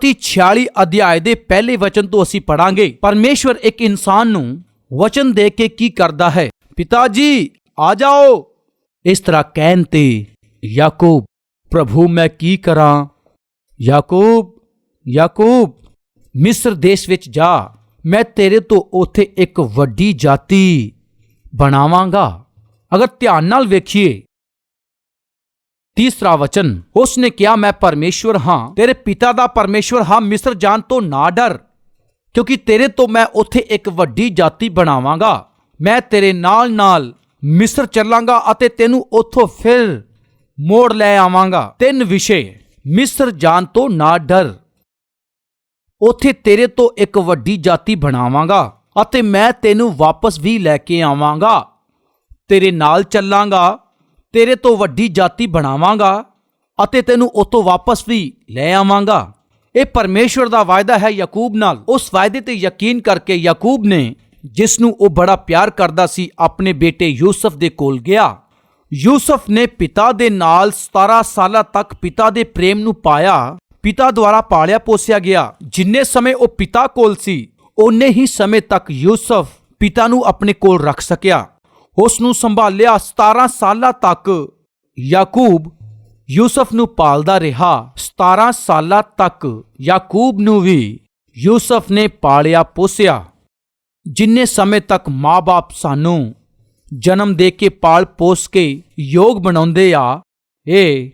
ਉਤਪਤੀ 46 ਅਧਿਆਏ ਦੇ ਪਹਿਲੇ ਵਚਨ ਤੋਂ ਅਸੀਂ ਪੜਾਂਗੇ ਪਰਮੇਸ਼ਵਰ ਇੱਕ ਇਨਸਾਨ ਨੂੰ ਵਚਨ ਦੇ ਕੇ ਕੀ ਕਰਦਾ ਹੈ? ਪਿਤਾ ਜੀ ਆ ਜਾਓ। ਇਸ ਤਰ੍ਹਾਂ ਕਹਿਣ ਤੇ ਯਾਕੂਬ, ਪ੍ਰਭੂ, ਮੈਂ ਕੀ ਕਰਾਂ? ਯਾਕੂਬ ਯਾਕੂਬ, ਮਿਸਰ ਦੇਸ਼ ਵਿੱਚ ਜਾ। ਮੈਂ ਤੇਰੇ ਤੋਂ ਉਥੇ ਇੱਕ ਵੱਡੀ ਜਾਤੀ ਬਣਾਵਾਂਗਾ। ਅਗਰ ਧਿਆਨ ਨਾਲ ਵੇਖੀਏ ਤੀਸਰਾ ਵਚਨ, ਉਸਨੇ ਕਿਹਾ, ਮੈਂ ਪਰਮੇਸ਼ਵਰ ਹਾਂ। ਤੇਰੇ ਪਿਤਾ ਦਾ ਪਰਮੇਸ਼ਵਰ ਹਾਂ, ਮਿਸਰ ਜਾਣ ਤੋਂ ਨਾ ਡਰ। ਕਿਉਂਕਿ ਤੇਰੇ ਤੋਂ ਮੈਂ ਉੱਥੇ ਇੱਕ ਵੱਡੀ ਜਾਤੀ ਬਣਾਵਾਂਗਾ। ਮੈਂ ਤੇਰੇ ਨਾਲ ਨਾਲ ਮਿਸਰ ਚੱਲਾਂਗਾ ਅਤੇ ਤੈਨੂੰ ਉੱਥੋਂ ਫਿਰ ਮੋੜ ਲੈ ਆਵਾਂਗਾ। ਤਿੰਨ ਵਿਸ਼ੇ, ਮਿਸਰ ਜਾਣ ਤੋਂ ਨਾ ਡਰ। ਉੱਥੇ ਤੇਰੇ ਤੋਂ ਇੱਕ ਵੱਡੀ ਜਾਤੀ ਬਣਾਵਾਂਗਾ ਅਤੇ ਮੈਂ ਤੈਨੂੰ ਵਾਪਸ ਵੀ ਲੈ ਕੇ ਆਵਾਂਗਾ। ਤੇਰੇ ਨਾਲ ਚੱਲਾਂਗਾ ਤੇਰੇ ਤੋਂ ਵੱਡੀ ਜਾਤੀ ਬਣਾਵਾਂਗਾ ਅਤੇ ਤੈਨੂੰ ਉਤੋਂ ਵਾਪਸ ਵੀ ਲੈ ਆਵਾਂਗਾ। ਇਹ ਪਰਮੇਸ਼ਵਰ ਦਾ ਵਾਅਦਾ ਹੈ ਯਾਕੂਬ ਨਾਲ। ਉਸ ਵਾਅਦੇ ਤੇ ਯਕੀਨ ਕਰਕੇ ਯਾਕੂਬ ਨੇ ਜਿਸ ਨੂੰ ਉਹ ਬੜਾ ਪਿਆਰ ਕਰਦਾ ਸੀ, ਆਪਣੇ ਬੇਟੇ ਯੂਸਫ ਦੇ ਕੋਲ ਗਿਆ। ਯੂਸਫ ਨੇ ਪਿਤਾ ਦੇ ਨਾਲ 17 ਸਾਲਾਂ ਤੱਕ ਪਿਤਾ ਦੇ ਪ੍ਰੇਮ ਨੂੰ ਪਾਇਆ। ਪਿਤਾ ਦੁਆਰਾ ਪਾਲਿਆ ਪੋਸਿਆ ਗਿਆ। ਜਿੰਨੇ ਸਮੇਂ ਉਹ ਪਿਤਾ ਕੋਲ ਸੀ, ਓਨੇ ਹੀ ਸਮੇਂ ਤੱਕ ਯੂਸਫ ਪਿਤਾ ਨੂੰ ਆਪਣੇ ਕੋਲ ਰੱਖ ਸਕਿਆ। ਉਸ ਨੂੰ ਸੰਭਾਲਿਆ 17 ਸਾਲਾਂ ਤੱਕ। ਯਾਕੂਬ ਯੂਸਫ ਨੂੰ ਪਾਲਦਾ ਰਿਹਾ। 17 ਸਾਲਾਂ ਤੱਕ ਯਾਕੂਬ ਨੂੰ ਵੀ ਯੂਸਫ ਨੇ ਪਾਲਿਆ ਪੋਸਿਆ। ਜਿੰਨੇ ਸਮੇਂ ਤੱਕ ਮਾਪੇ ਸਾਨੂੰ ਜਨਮ ਦੇ ਕੇ ਪਾਲ ਪੋਸ ਕੇ ਯੋਗ ਬਣਾਉਂਦੇ ਆ, ਇਹ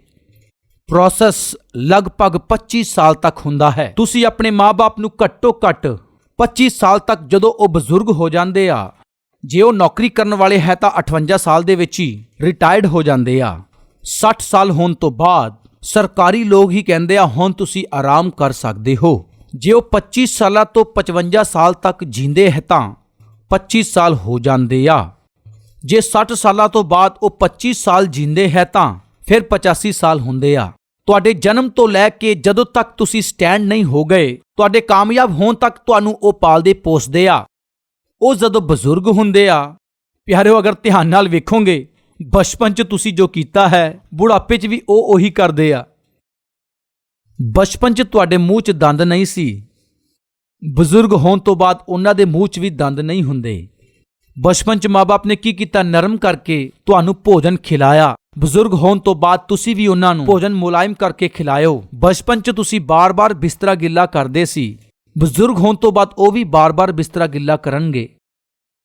ਪ੍ਰੋਸੈਸ ਲਗਭਗ 25 ਸਾਲ ਤੱਕ ਹੁੰਦਾ ਹੈ। ਤੁਸੀਂ ਆਪਣੇ ਮਾਪੇ ਨੂੰ ਘੱਟੋ ਘੱਟ 25 ਸਾਲ ਤੱਕ ਜਦੋਂ ਉਹ ਬਜ਼ੁਰਗ ਹੋ ਜਾਂਦੇ ਆ ਜੇ ਉਹ ਨੌਕਰੀ ਕਰਨ ਵਾਲੇ ਹੈ ਤਾਂ 58 ਸਾਲ ਦੇ ਵਿੱਚ ਹੀ ਰਿਟਾਇਰਡ ਹੋ ਜਾਂਦੇ ਆ। 60 ਸਾਲ ਹੋਣ ਤੋਂ ਬਾਅਦ ਸਰਕਾਰੀ ਲੋਕ ਹੀ ਕਹਿੰਦੇ ਆ, ਹੁਣ ਤੁਸੀਂ ਆਰਾਮ ਕਰ ਸਕਦੇ ਹੋ। ਜੇ ਉਹ 25 ਸਾਲਾਂ ਤੋਂ 55 ਸਾਲ ਤੱਕ ਜੀਂਦੇ ਹੈ ਤਾਂ 25 ਸਾਲ ਹੋ ਜਾਂਦੇ ਆ। ਜੇ 60 ਸਾਲਾਂ ਤੋਂ ਬਾਅਦ ਉਹ 25 ਸਾਲ ਜੀਂਦੇ ਹੈ ਤਾਂ ਫਿਰ 85 ਸਾਲ ਹੁੰਦੇ ਆ। ਤੁਹਾਡੇ ਜਨਮ ਤੋਂ ਲੈ ਕੇ ਜਦੋਂ ਤੱਕ ਤੁਸੀਂ ਸਟੈਂਡ ਨਹੀਂ ਹੋ ਗਏ, ਤੁਹਾਡੇ ਕਾਮਯਾਬ ਹੋਣ ਤੱਕ ਤੁਹਾਨੂੰ ਉਹ ਪਾਲਦੇ ਪੋਸਦੇ ਆ। ਉਹ ਜਦੋਂ ਬਜ਼ੁਰਗ ਹੁੰਦੇ ਆ, ਪਿਆਰਿਓ, ਅਗਰ ਧਿਆਨ ਨਾਲ ਵੇਖੋਗੇ, ਬਚਪਨ 'ਚ ਤੁਸੀਂ ਜੋ ਕੀਤਾ ਹੈ, ਬੁਢਾਪੇ 'ਚ ਵੀ ਉਹ ਉਹੀ ਕਰਦੇ ਆ। ਬਚਪਨ 'ਚ ਤੁਹਾਡੇ ਮੂੰਹ 'ਚ ਦੰਦ ਨਹੀਂ ਸੀ। ਬਜ਼ੁਰਗ ਹੋਣ ਤੋਂ ਬਾਅਦ ਉਹਨਾਂ ਦੇ ਮੂੰਹ 'ਚ ਵੀ ਦੰਦ ਨਹੀਂ ਹੁੰਦੇ। ਬਚਪਨ 'ਚ ਮਾਪੇ ਨੇ ਕੀ ਕੀਤਾ? ਨਰਮ ਕਰਕੇ ਤੁਹਾਨੂੰ ਭੋਜਨ ਖਿਲਾਇਆ। ਬਜ਼ੁਰਗ ਹੋਣ ਤੋਂ ਬਾਅਦ ਤੁਸੀਂ ਵੀ ਉਹਨਾਂ ਨੂੰ ਭੋਜਨ ਮੁਲਾਇਮ ਕਰਕੇ ਖਿਲਾਇਓ। ਬਚਪਨ 'ਚ ਤੁਸੀਂ ਬਾਰ-ਬਾਰ ਬਿਸਤਰਾ ਗਿੱਲਾ ਕਰਦੇ ਸੀ। ਬਜ਼ੁਰਗ ਹੋਣ ਤੋਂ ਬਾਅਦ ਉਹ ਵੀ ਬਾਰ-ਬਾਰ ਬਿਸਤਰਾ ਗਿੱਲਾ ਕਰਨਗੇ।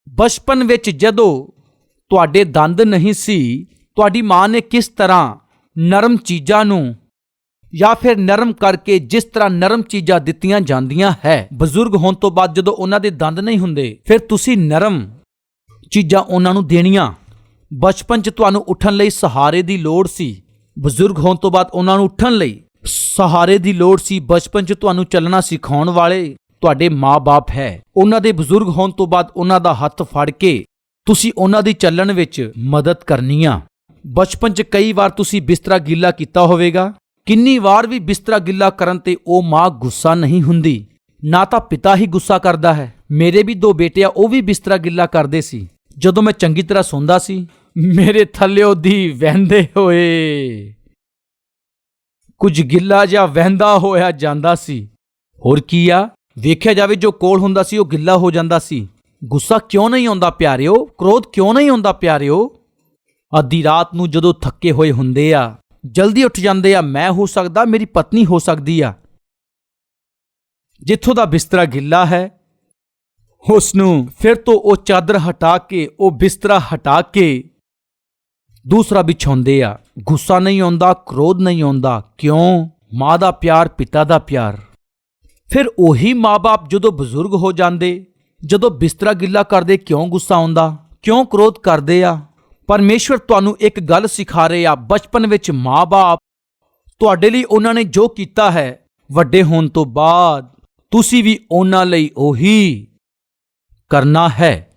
ਬਚਪਨ ਵਿੱਚ ਜਦੋਂ ਤੁਹਾਡੇ ਦੰਦ ਨਹੀਂ ਸੀ, ਤੁਹਾਡੀ ਮਾਂ ਨੇ ਕਿਸ ਤਰ੍ਹਾਂ ਨਰਮ ਚੀਜ਼ਾਂ ਨੂੰ ਜਾਂ ਫਿਰ ਨਰਮ ਕਰਕੇ ਜਿਸ ਤਰ੍ਹਾਂ ਨਰਮ ਚੀਜ਼ਾਂ ਦਿੱਤੀਆਂ ਜਾਂਦੀਆਂ ਹੈ। ਬਜ਼ੁਰਗ ਹੋਣ ਤੋਂ ਬਾਅਦ ਜਦੋਂ ਉਹਨਾਂ ਦੇ ਦੰਦ ਨਹੀਂ ਹੁੰਦੇ, ਫਿਰ ਤੁਸੀਂ ਨਰਮ ਚੀਜ਼ਾਂ ਉਹਨਾਂ ਨੂੰ ਦੇਣੀਆਂ। ਬਚਪਨ 'ਚ ਤੁਹਾਨੂੰ ਉੱਠਣ ਲਈ ਸਹਾਰੇ ਦੀ ਲੋੜ ਸੀ। ਬਜ਼ੁਰਗ ਹੋਣ ਤੋਂ ਬਾਅਦ ਉਹਨਾਂ ਨੂੰ ਉੱਠਣ ਲਈ ਸਹਾਰੇ ਦੀ ਲੋੜ ਸੀ ਬਚਪਨ 'ਚ ਤੁਹਾਨੂੰ ਚੱਲਣਾ ਸਿਖਾਉਣ ਵਾਲੇ ਤੁਹਾਡੇ ਮਾਪੇ ਹੈ। ਉਹਨਾਂ ਦੇ ਬਜ਼ੁਰਗ ਹੋਣ ਤੋਂ ਬਾਅਦ ਉਹਨਾਂ ਦਾ ਹੱਥ ਫੜ ਕੇ ਤੁਸੀਂ ਉਹਨਾਂ ਦੀ ਚੱਲਣ ਵਿੱਚ ਮਦਦ ਕਰਨੀ ਆ। ਬਚਪਨ 'ਚ ਕਈ ਵਾਰ ਤੁਸੀਂ ਬਿਸਤਰਾ ਗਿੱਲਾ ਕੀਤਾ ਹੋਵੇਗਾ। ਕਿੰਨੀ ਵਾਰ ਵੀ ਬਿਸਤਰਾ ਗਿੱਲਾ ਕਰਨ ਤੇ ਉਹ ਮਾਂ ਗੁੱਸਾ ਨਹੀਂ ਹੁੰਦੀ। ਨਾ ਤਾਂ ਪਿਤਾ ਹੀ ਗੁੱਸਾ ਕਰਦਾ ਹੈ। ਮੇਰੇ ਵੀ ਦੋ ਬੇਟੇ ਆ, ਉਹ ਵੀ ਬਿਸਤਰਾ ਗਿੱਲਾ ਕਰਦੇ ਸੀ। ਜਦੋਂ ਮੈਂ ਚੰਗੀ ਤਰ੍ਹਾਂ ਸੌਂਦਾ ਸੀ, ਮੇਰੇ ਥੱਲਿਓ ਦੀ ਵਹਿੰਦੇ ਹੋਏ ਕੁਝ ਗਿੱਲਾ ਜਾਂ ਵਹਿੰਦਾ ਹੋਇਆ ਜਾਂਦਾ ਸੀ। ਹੋਰ ਕੀ ਆ? ਵੇਖਿਆ ਜਾਵੇ ਜੋ ਕੋਲ ਹੁੰਦਾ ਸੀ, ਉਹ ਗਿੱਲਾ ਹੋ ਜਾਂਦਾ ਸੀ। ਗੁੱਸਾ ਕਿਉਂ ਨਹੀਂ ਆਉਂਦਾ ਪਿਆਰਿਓ? ਕ੍ਰੋਧ ਕਿਉਂ ਨਹੀਂ ਆਉਂਦਾ ਪਿਆਰਿਓ? ਅੱਧੀ ਰਾਤ ਨੂੰ ਜਦੋਂ ਥੱਕੇ ਹੋਏ ਹੁੰਦੇ ਆ, ਜਲਦੀ ਉੱਠ ਜਾਂਦੇ ਆ, ਮੈਂ ਹੋ ਸਕਦਾ, ਮੇਰੀ ਪਤਨੀ ਹੋ ਸਕਦੀ ਆ। ਜਿੱਥੋਂ ਦਾ ਬਿਸਤਰਾ ਗਿੱਲਾ ਹੈ ਉਸ ਨੂੰ ਫਿਰ ਤੋਂ ਉਹ ਚਾਦਰ ਹਟਾ ਕੇ, ਉਹ ਬਿਸਤਰਾ ਹਟਾ ਕੇ ਦੂਸਰਾ ਵਿਛਾਉਂਦੇ ਆ। ਗੁੱਸਾ ਨਹੀਂ ਆਉਂਦਾ, ਕ੍ਰੋਧ ਨਹੀਂ ਆਉਂਦਾ। ਕਿਉਂ? ਮਾਂ ਦਾ ਪਿਆਰ, ਪਿਤਾ ਦਾ ਪਿਆਰ। ਫਿਰ ਉਹੀ ਮਾਪੇ ਜਦੋਂ ਬਜ਼ੁਰਗ ਹੋ ਜਾਂਦੇ, ਜਦੋਂ ਬਿਸਤਰਾ ਗਿੱਲਾ ਕਰਦੇ, ਕਿਉਂ ਗੁੱਸਾ ਆਉਂਦਾ? ਕਿਉਂ ਕ੍ਰੋਧ ਕਰਦੇ ਆ? ਪਰਮੇਸ਼ਵਰ ਤੁਹਾਨੂੰ ਇੱਕ ਗੱਲ ਸਿਖਾ ਰਹੇ ਆ, ਬਚਪਨ ਵਿੱਚ ਮਾਪੇ ਤੁਹਾਡੇ ਲਈ ਉਹਨਾਂ ਨੇ ਜੋ ਕੀਤਾ ਹੈ, ਵੱਡੇ ਹੋਣ ਤੋਂ ਬਾਅਦ ਤੁਸੀਂ ਵੀ ਉਹਨਾਂ ਲਈ ਉਹੀ ਕਰਨਾ ਹੈ।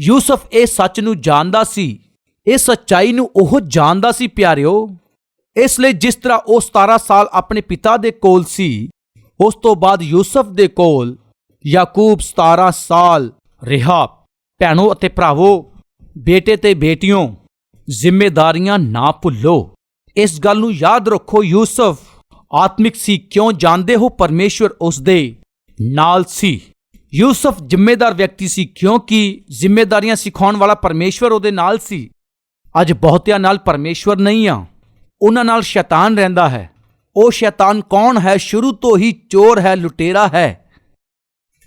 ਯੂਸਫ ਇਹ ਸੱਚ ਨੂੰ ਜਾਣਦਾ ਸੀ ਇਹ ਸੱਚਾਈ ਨੂੰ ਉਹ ਜਾਣਦਾ ਸੀ ਪਿਆਰਿਓ। ਇਸ ਲਈ ਜਿਸ ਤਰ੍ਹਾਂ ਉਹ 17 ਸਾਲ ਆਪਣੇ ਪਿਤਾ ਦੇ ਕੋਲ ਸੀ, ਉਸ ਤੋਂ ਬਾਅਦ ਯੂਸਫ ਦੇ ਕੋਲ ਯਾਕੂਬ 17 ਸਾਲ ਰਿਹਾ। ਭੈਣੋ ਅਤੇ ਭਰਾਵੋ, ਬੇਟੇ ਤੇ ਬੇਟੀਆਂ ਜ਼ਿੰਮੇਵਾਰੀਆਂ ਨਾ ਭੁੱਲੋ। ਇਸ ਗੱਲ ਨੂੰ ਯਾਦ ਰੱਖੋ, ਯੂਸਫ, ਆਤਮਿਕ ਸੀ, ਕਿਉਂ ਜਾਣਦੇ ਹੋ ਪਰਮੇਸ਼ਵਰ ਉਸ ਦੇ ਨਾਲ ਸੀ? ਯੂਸਫ ਜ਼ਿੰਮੇਦਾਰ ਵਿਅਕਤੀ ਸੀ, ਕਿਉਂਕਿ ਜ਼ਿੰਮੇਦਾਰੀਆਂ ਸਿਖਾਉਣ ਵਾਲਾ ਪਰਮੇਸ਼ਵਰ ਉਹਦੇ ਨਾਲ ਸੀ। ਅੱਜ ਬਹੁਤਿਆਂ ਨਾਲ ਪਰਮੇਸ਼ਵਰ ਨਹੀਂ ਆ। ਉਹਨਾਂ ਨਾਲ ਸ਼ੈਤਾਨ ਰਹਿੰਦਾ ਹੈ। ਉਹ ਸ਼ੈਤਾਨ ਕੌਣ ਹੈ? ਸ਼ੁਰੂ ਤੋਂ ਹੀ ਚੋਰ ਹੈ, ਲੁਟੇਰਾ ਹੈ।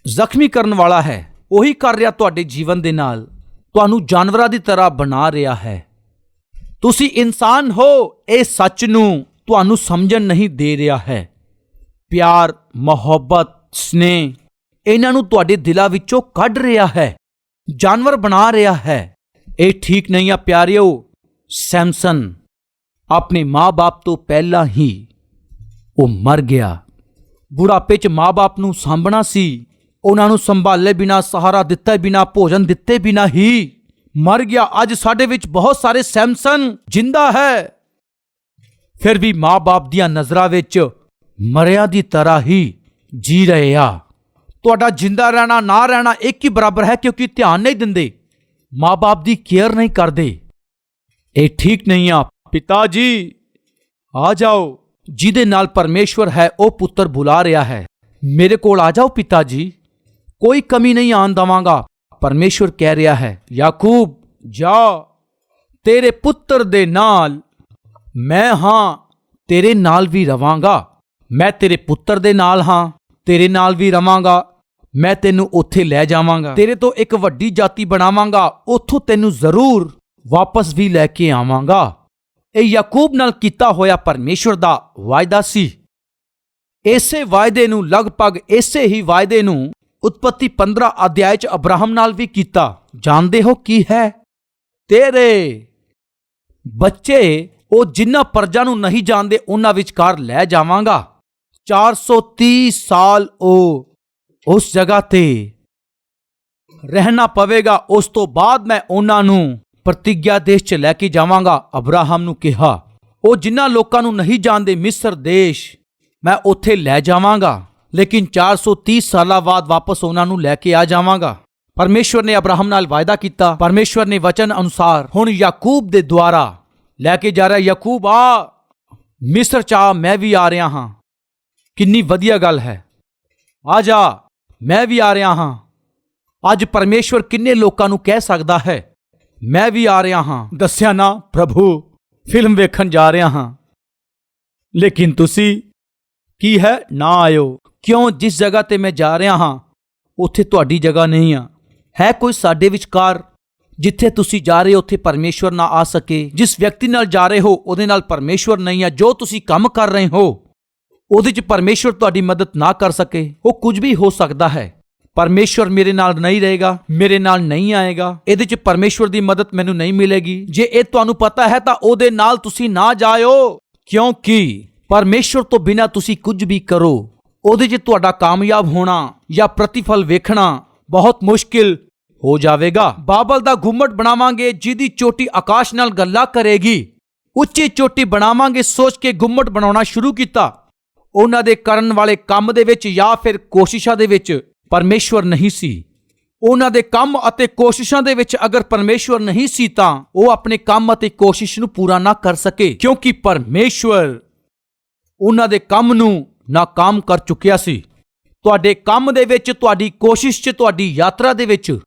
ਜ਼ਖਮੀ ਕਰਨ ਵਾਲਾ ਹੈ। ਉਹੀ ਕਰ ਰਿਹਾ ਤੁਹਾਡੇ ਜੀਵਨ ਦੇ ਨਾਲ। ਤੁਹਾਨੂੰ ਜਾਨਵਰਾਂ ਦੀ ਤਰ੍ਹਾਂ ਬਣਾ ਰਿਹਾ ਹੈ। ਤੁਸੀਂ ਇਨਸਾਨ ਹੋ, ਇਹ ਸੱਚ ਨੂੰ ਤੁਹਾਨੂੰ ਸਮਝਣ ਨਹੀਂ ਦੇ ਰਿਹਾ ਹੈ। ਪਿਆਰ, ਮੁਹੱਬਤ, ਸਨੇਹ, ਇਹਨਾਂ ਨੂੰ ਤੁਹਾਡੇ ਦਿਲਾਂ ਵਿੱਚੋਂ ਕੱਢ ਰਿਹਾ ਹੈ। ਜਾਨਵਰ ਬਣਾ ਰਿਹਾ ਹੈ। ਇਹ ਠੀਕ ਨਹੀਂ ਆ ਪਿਆਰਿਓ ਸੈਮਸਨ ਆਪਣੇ ਮਾਂ-ਬਾਪ ਤੋਂ ਪਹਿਲਾਂ ਹੀ ਉਹ ਮਰ ਗਿਆ ਬੁਢਾਪੇ 'ਚ ਮਾਂ-ਬਾਪ ਨੂੰ ਸਾਂਭਣਾ ਸੀ ਉਹਨਾਂ ਨੂੰ ਸੰਭਾਲੇ ਬਿਨਾ ਸਹਾਰਾ ਦਿੱਤੇ ਬਿਨਾ ਭੋਜਨ ਦਿੱਤੇ ਬਿਨਾ ਹੀ ਮਰ ਗਿਆ ਅੱਜ ਸਾਡੇ ਵਿੱਚ ਬਹੁਤ ਸਾਰੇ ਸੈਮਸਨ ਜਿੰਦਾ ਹੈ ਫਿਰ ਵੀ ਮਾਂ-ਬਾਪ ਦੀਆਂ ਨਜ਼ਰਾਂ ਵਿੱਚ ਮਰਿਆ ਦੀ ਤਰ੍ਹਾਂ ਹੀ ਜੀ ਰਹੇ ਆ ਤੁਹਾਡਾ ਜਿੰਦਾ ਰਹਿਣਾ ਨਾ ਰਹਿਣਾ ਇੱਕ ਹੀ ਬਰਾਬਰ ਹੈ ਕਿਉਂਕਿ ਧਿਆਨ ਨਹੀਂ ਦਿੰਦੇ ਮਾਂ-ਬਾਪ ਦੀ ਕੇਅਰ ਨਹੀਂ ਕਰਦੇ। ਇਹ ਠੀਕ ਨਹੀਂ ਆ। ਪਿਤਾ ਜੀ ਆ ਜਾਓ। ਜਿਹਦੇ ਨਾਲ ਪਰਮੇਸ਼ਵਰ ਹੈ ਉਹ ਪੁੱਤਰ ਬੁਲਾ ਰਿਹਾ ਹੈ। ਮੇਰੇ ਕੋਲ ਆ ਜਾਓ ਪਿਤਾ ਜੀ। ਕੋਈ ਕਮੀ ਨਹੀਂ ਆਣ ਦਵਾਂਗਾ। ਪਰਮੇਸ਼ਵਰ ਕਹਿ ਰਿਹਾ ਹੈ ਯਾਕੂਬ ਜਾ। ਤੇਰੇ ਪੁੱਤਰ ਦੇ ਨਾਲ ਮੈਂ ਹਾਂ ਤੇਰੇ ਨਾਲ ਵੀ ਰਵਾਂਗਾ। ਮੈਂ ਤੇਰੇ ਪੁੱਤਰ ਦੇ ਨਾਲ ਹਾਂ ਤੇਰੇ ਨਾਲ ਵੀ ਰਵਾਂਗਾ। ਮੈਂ ਤੈਨੂੰ ਉੱਥੇ ਲੈ ਜਾਵਾਂਗਾ। ਤੇਰੇ ਤੋਂ ਇੱਕ ਵੱਡੀ ਜਾਤੀ ਬਣਾਵਾਂਗਾ। ਉੱਥੋਂ ਤੈਨੂੰ ਜ਼ਰੂਰ ਵਾਪਸ ਵੀ ਲੈ ਕੇ ਆਵਾਂਗਾ। ਇਹ ਯਾਕੂਬ ਨਾਲ ਕੀਤਾ ਹੋਇਆ ਪਰਮੇਸ਼ਵਰ ਦਾ ਵਾਅਦਾ ਸੀ। ਇਸੇ ਵਾਅਦੇ ਨੂੰ ਲਗਭਗ ਇਸੇ ਹੀ ਵਾਅਦੇ ਨੂੰ ਉਤਪਤੀ 15 ਅਧਿਆਇ ਚ ਅਬਰਾਹਮ ਨਾਲ ਵੀ ਕੀਤਾ। ਜਾਣਦੇ ਹੋ ਕੀ ਹੈ? ਤੇਰੇ ਬੱਚੇ ਉਹ ਜਿਨ੍ਹਾਂ ਪਰਜਾ ਨੂੰ ਨਹੀਂ ਜਾਣਦੇ, ਉਹਨਾਂ ਵਿਚਕਾਰ ਲੈ ਜਾਵਾਂਗਾ। 430 ਸਾਲ ਉਹ ਉਸ ਜਗ੍ਹਾ ਤੇ ਰਹਿਣਾ ਪਵੇਗਾ, ਉਸ ਤੋਂ ਬਾਅਦ ਮੈਂ ਉਹਨਾਂ ਨੂੰ ਪ੍ਰਤੀਗਿਆ ਦੇਸ਼ 'ਚ ਲੈ ਕੇ ਜਾਵਾਂਗਾ, ਅਬਰਾਹਮ ਨੂੰ ਕਿਹਾ। ਉਹ ਜਿਨ੍ਹਾਂ ਲੋਕਾਂ ਨੂੰ ਨਹੀਂ ਜਾਣਦੇ, ਮਿਸਰ ਦੇਸ਼, ਮੈਂ ਉੱਥੇ ਲੈ ਜਾਵਾਂਗਾ। ਲੇਕਿਨ 430 ਸਾਲਾਂ ਬਾਅਦ ਵਾਪਸ ਉਹਨਾਂ ਨੂੰ ਲੈ ਕੇ ਆ ਜਾਵਾਂਗਾ। ਪਰਮੇਸ਼ਵਰ ਨੇ ਅਬਰਾਹਮ ਨਾਲ ਵਾਅਦਾ ਕੀਤਾ। ਪਰਮੇਸ਼ਵਰ ਨੇ ਵਚਨ ਅਨੁਸਾਰ ਹੁਣ ਯਾਕੂਬ ਦੇ ਦੁਆਰਾ ਲੈ ਕੇ ਜਾ ਰਿਹਾ ਯਾਕੂਬ, ਆ, ਮਿਸਰ ਚ ਆ, ਮੈਂ ਵੀ ਆ ਰਿਹਾ ਹਾਂ। ਕਿੰਨੀ ਵਧੀਆ ਗੱਲ ਹੈ। ਆ ਜਾ। ਮੈਂ ਵੀ ਆ ਰਿਹਾ ਹਾਂ। ਅੱਜ ਪਰਮੇਸ਼ਵਰ ਕਿੰਨੇ ਲੋਕਾਂ ਨੂੰ ਕਹਿ ਸਕਦਾ ਹੈ? ਮੈਂ ਵੀ ਆ ਰਿਹਾ ਹਾਂ। ਦੱਸਿਆ ਨਾ, ਪ੍ਰਭੂ, ਫਿਲਮ ਵੇਖਣ ਜਾ ਰਿਹਾ ਹਾਂ। ਲੇਕਿਨ ਤੁਸੀਂ ਕੀ ਹੈ? ਨਾ ਆਇਓ। ਕਿਉਂ? ਜਿਸ ਜਗ੍ਹਾ ਤੇ ਮੈਂ ਜਾ ਰਿਹਾ ਹਾਂ, ਉੱਥੇ ਤੁਹਾਡੀ ਜਗ੍ਹਾ ਨਹੀਂ ਆ। ਹੈ ਕੋਈ ਸਾਡੇ ਵਿਚਕਾਰ? ਜਿੱਥੇ ਤੁਸੀਂ ਜਾ ਰਹੇ ਹੋ, ਉੱਥੇ ਪਰਮੇਸ਼ਵਰ ਨਾ ਆ ਸਕੇ। ਜਿਸ ਵਿਅਕਤੀ ਨਾਲ ਜਾ ਰਹੇ ਹੋ, ਉਹਦੇ ਨਾਲ ਪਰਮੇਸ਼ਵਰ ਨਹੀਂ ਆ। ਜੋ ਤੁਸੀਂ ਕੰਮ ਕਰ ਰਹੇ ਹੋ ਉਹਦੇ 'ਚ ਪਰਮੇਸ਼ਵਰ ਤੁਹਾਡੀ ਮਦਦ ਨਾ ਕਰ ਸਕੇ। ਉਹ ਕੁਝ ਵੀ ਹੋ ਸਕਦਾ ਹੈ। ਪਰਮੇਸ਼ਵਰ ਮੇਰੇ ਨਾਲ ਨਹੀਂ ਰਹੇਗਾ, ਮੇਰੇ ਨਾਲ ਨਹੀਂ ਆਏਗਾ। ਇਹਦੇ 'ਚ ਪਰਮੇਸ਼ਵਰ ਦੀ ਮਦਦ ਮੈਨੂੰ ਨਹੀਂ ਮਿਲੇਗੀ। ਜੇ ਇਹ ਤੁਹਾਨੂੰ ਪਤਾ ਹੈ ਤਾਂ ਉਹਦੇ ਨਾਲ ਤੁਸੀਂ ਨਾ ਜਾਇਓ। ਕਿਉਂਕਿ ਪਰਮੇਸ਼ਵਰ ਤੋਂ ਬਿਨਾ ਤੁਸੀਂ ਕੁਝ ਵੀ ਕਰੋ। ਉਹਦੇ 'ਚ ਤੁਹਾਡਾ ਕਾਮਯਾਬ ਹੋਣਾ ਜਾਂ ਪ੍ਰਤੀਫਲ ਵੇਖਣਾ ਬਹੁਤ ਮੁਸ਼ਕਿਲ ਹੋ ਜਾਵੇਗਾ। ਬਾਬਲ ਦਾ ਗੁੰਮਟ ਬਣਾਵਾਂਗੇ, ਜਿਹਦੀ ਚੋਟੀ ਆਕਾਸ਼ ਨਾਲ ਗੱਲਾਂ ਕਰੇਗੀ। ਉੱਚੀ ਚੋਟੀ ਬਣਾਵਾਂਗੇ, ਸੋਚ ਕੇ ਗੁੰਮਟ ਬਣਾਉਣਾ ਸ਼ੁਰੂ ਕੀਤਾ। ਉਹਨਾਂ ਦੇ ਕਰਨ ਵਾਲੇ ਕੰਮ ਦੇ ਵਿੱਚ ਜਾਂ ਫਿਰ ਕੋਸ਼ਿਸ਼ਾਂ ਦੇ ਵਿੱਚ ਪਰਮੇਸ਼ਵਰ ਨਹੀਂ ਸੀ। ਉਹਨਾਂ ਦੇ ਕੰਮ ਅਤੇ ਕੋਸ਼ਿਸ਼ਾਂ ਦੇ ਵਿੱਚ ਅਗਰ ਪਰਮੇਸ਼ਵਰ ਨਹੀਂ ਸੀ ਤਾਂ ਉਹ ਆਪਣੇ ਕੰਮ ਅਤੇ ਕੋਸ਼ਿਸ਼ ਨੂੰ ਪੂਰਾ ਨਾ ਕਰ ਸਕੇ, ਕਿਉਂਕਿ ਪਰਮੇਸ਼ਵਰ ਉਹਨਾਂ ਦੇ ਕੰਮ ਨੂੰ ਨਾਕਾਮ ਕਰ ਚੁੱਕਿਆ ਸੀ। ਤੁਹਾਡੇ ਕੰਮ ਦੇ ਵਿੱਚ, ਤੁਹਾਡੀ ਕੋਸ਼ਿਸ਼ 'ਚ, ਤੁਹਾਡੀ ਯਾਤਰਾ ਦੇ ਵਿੱਚ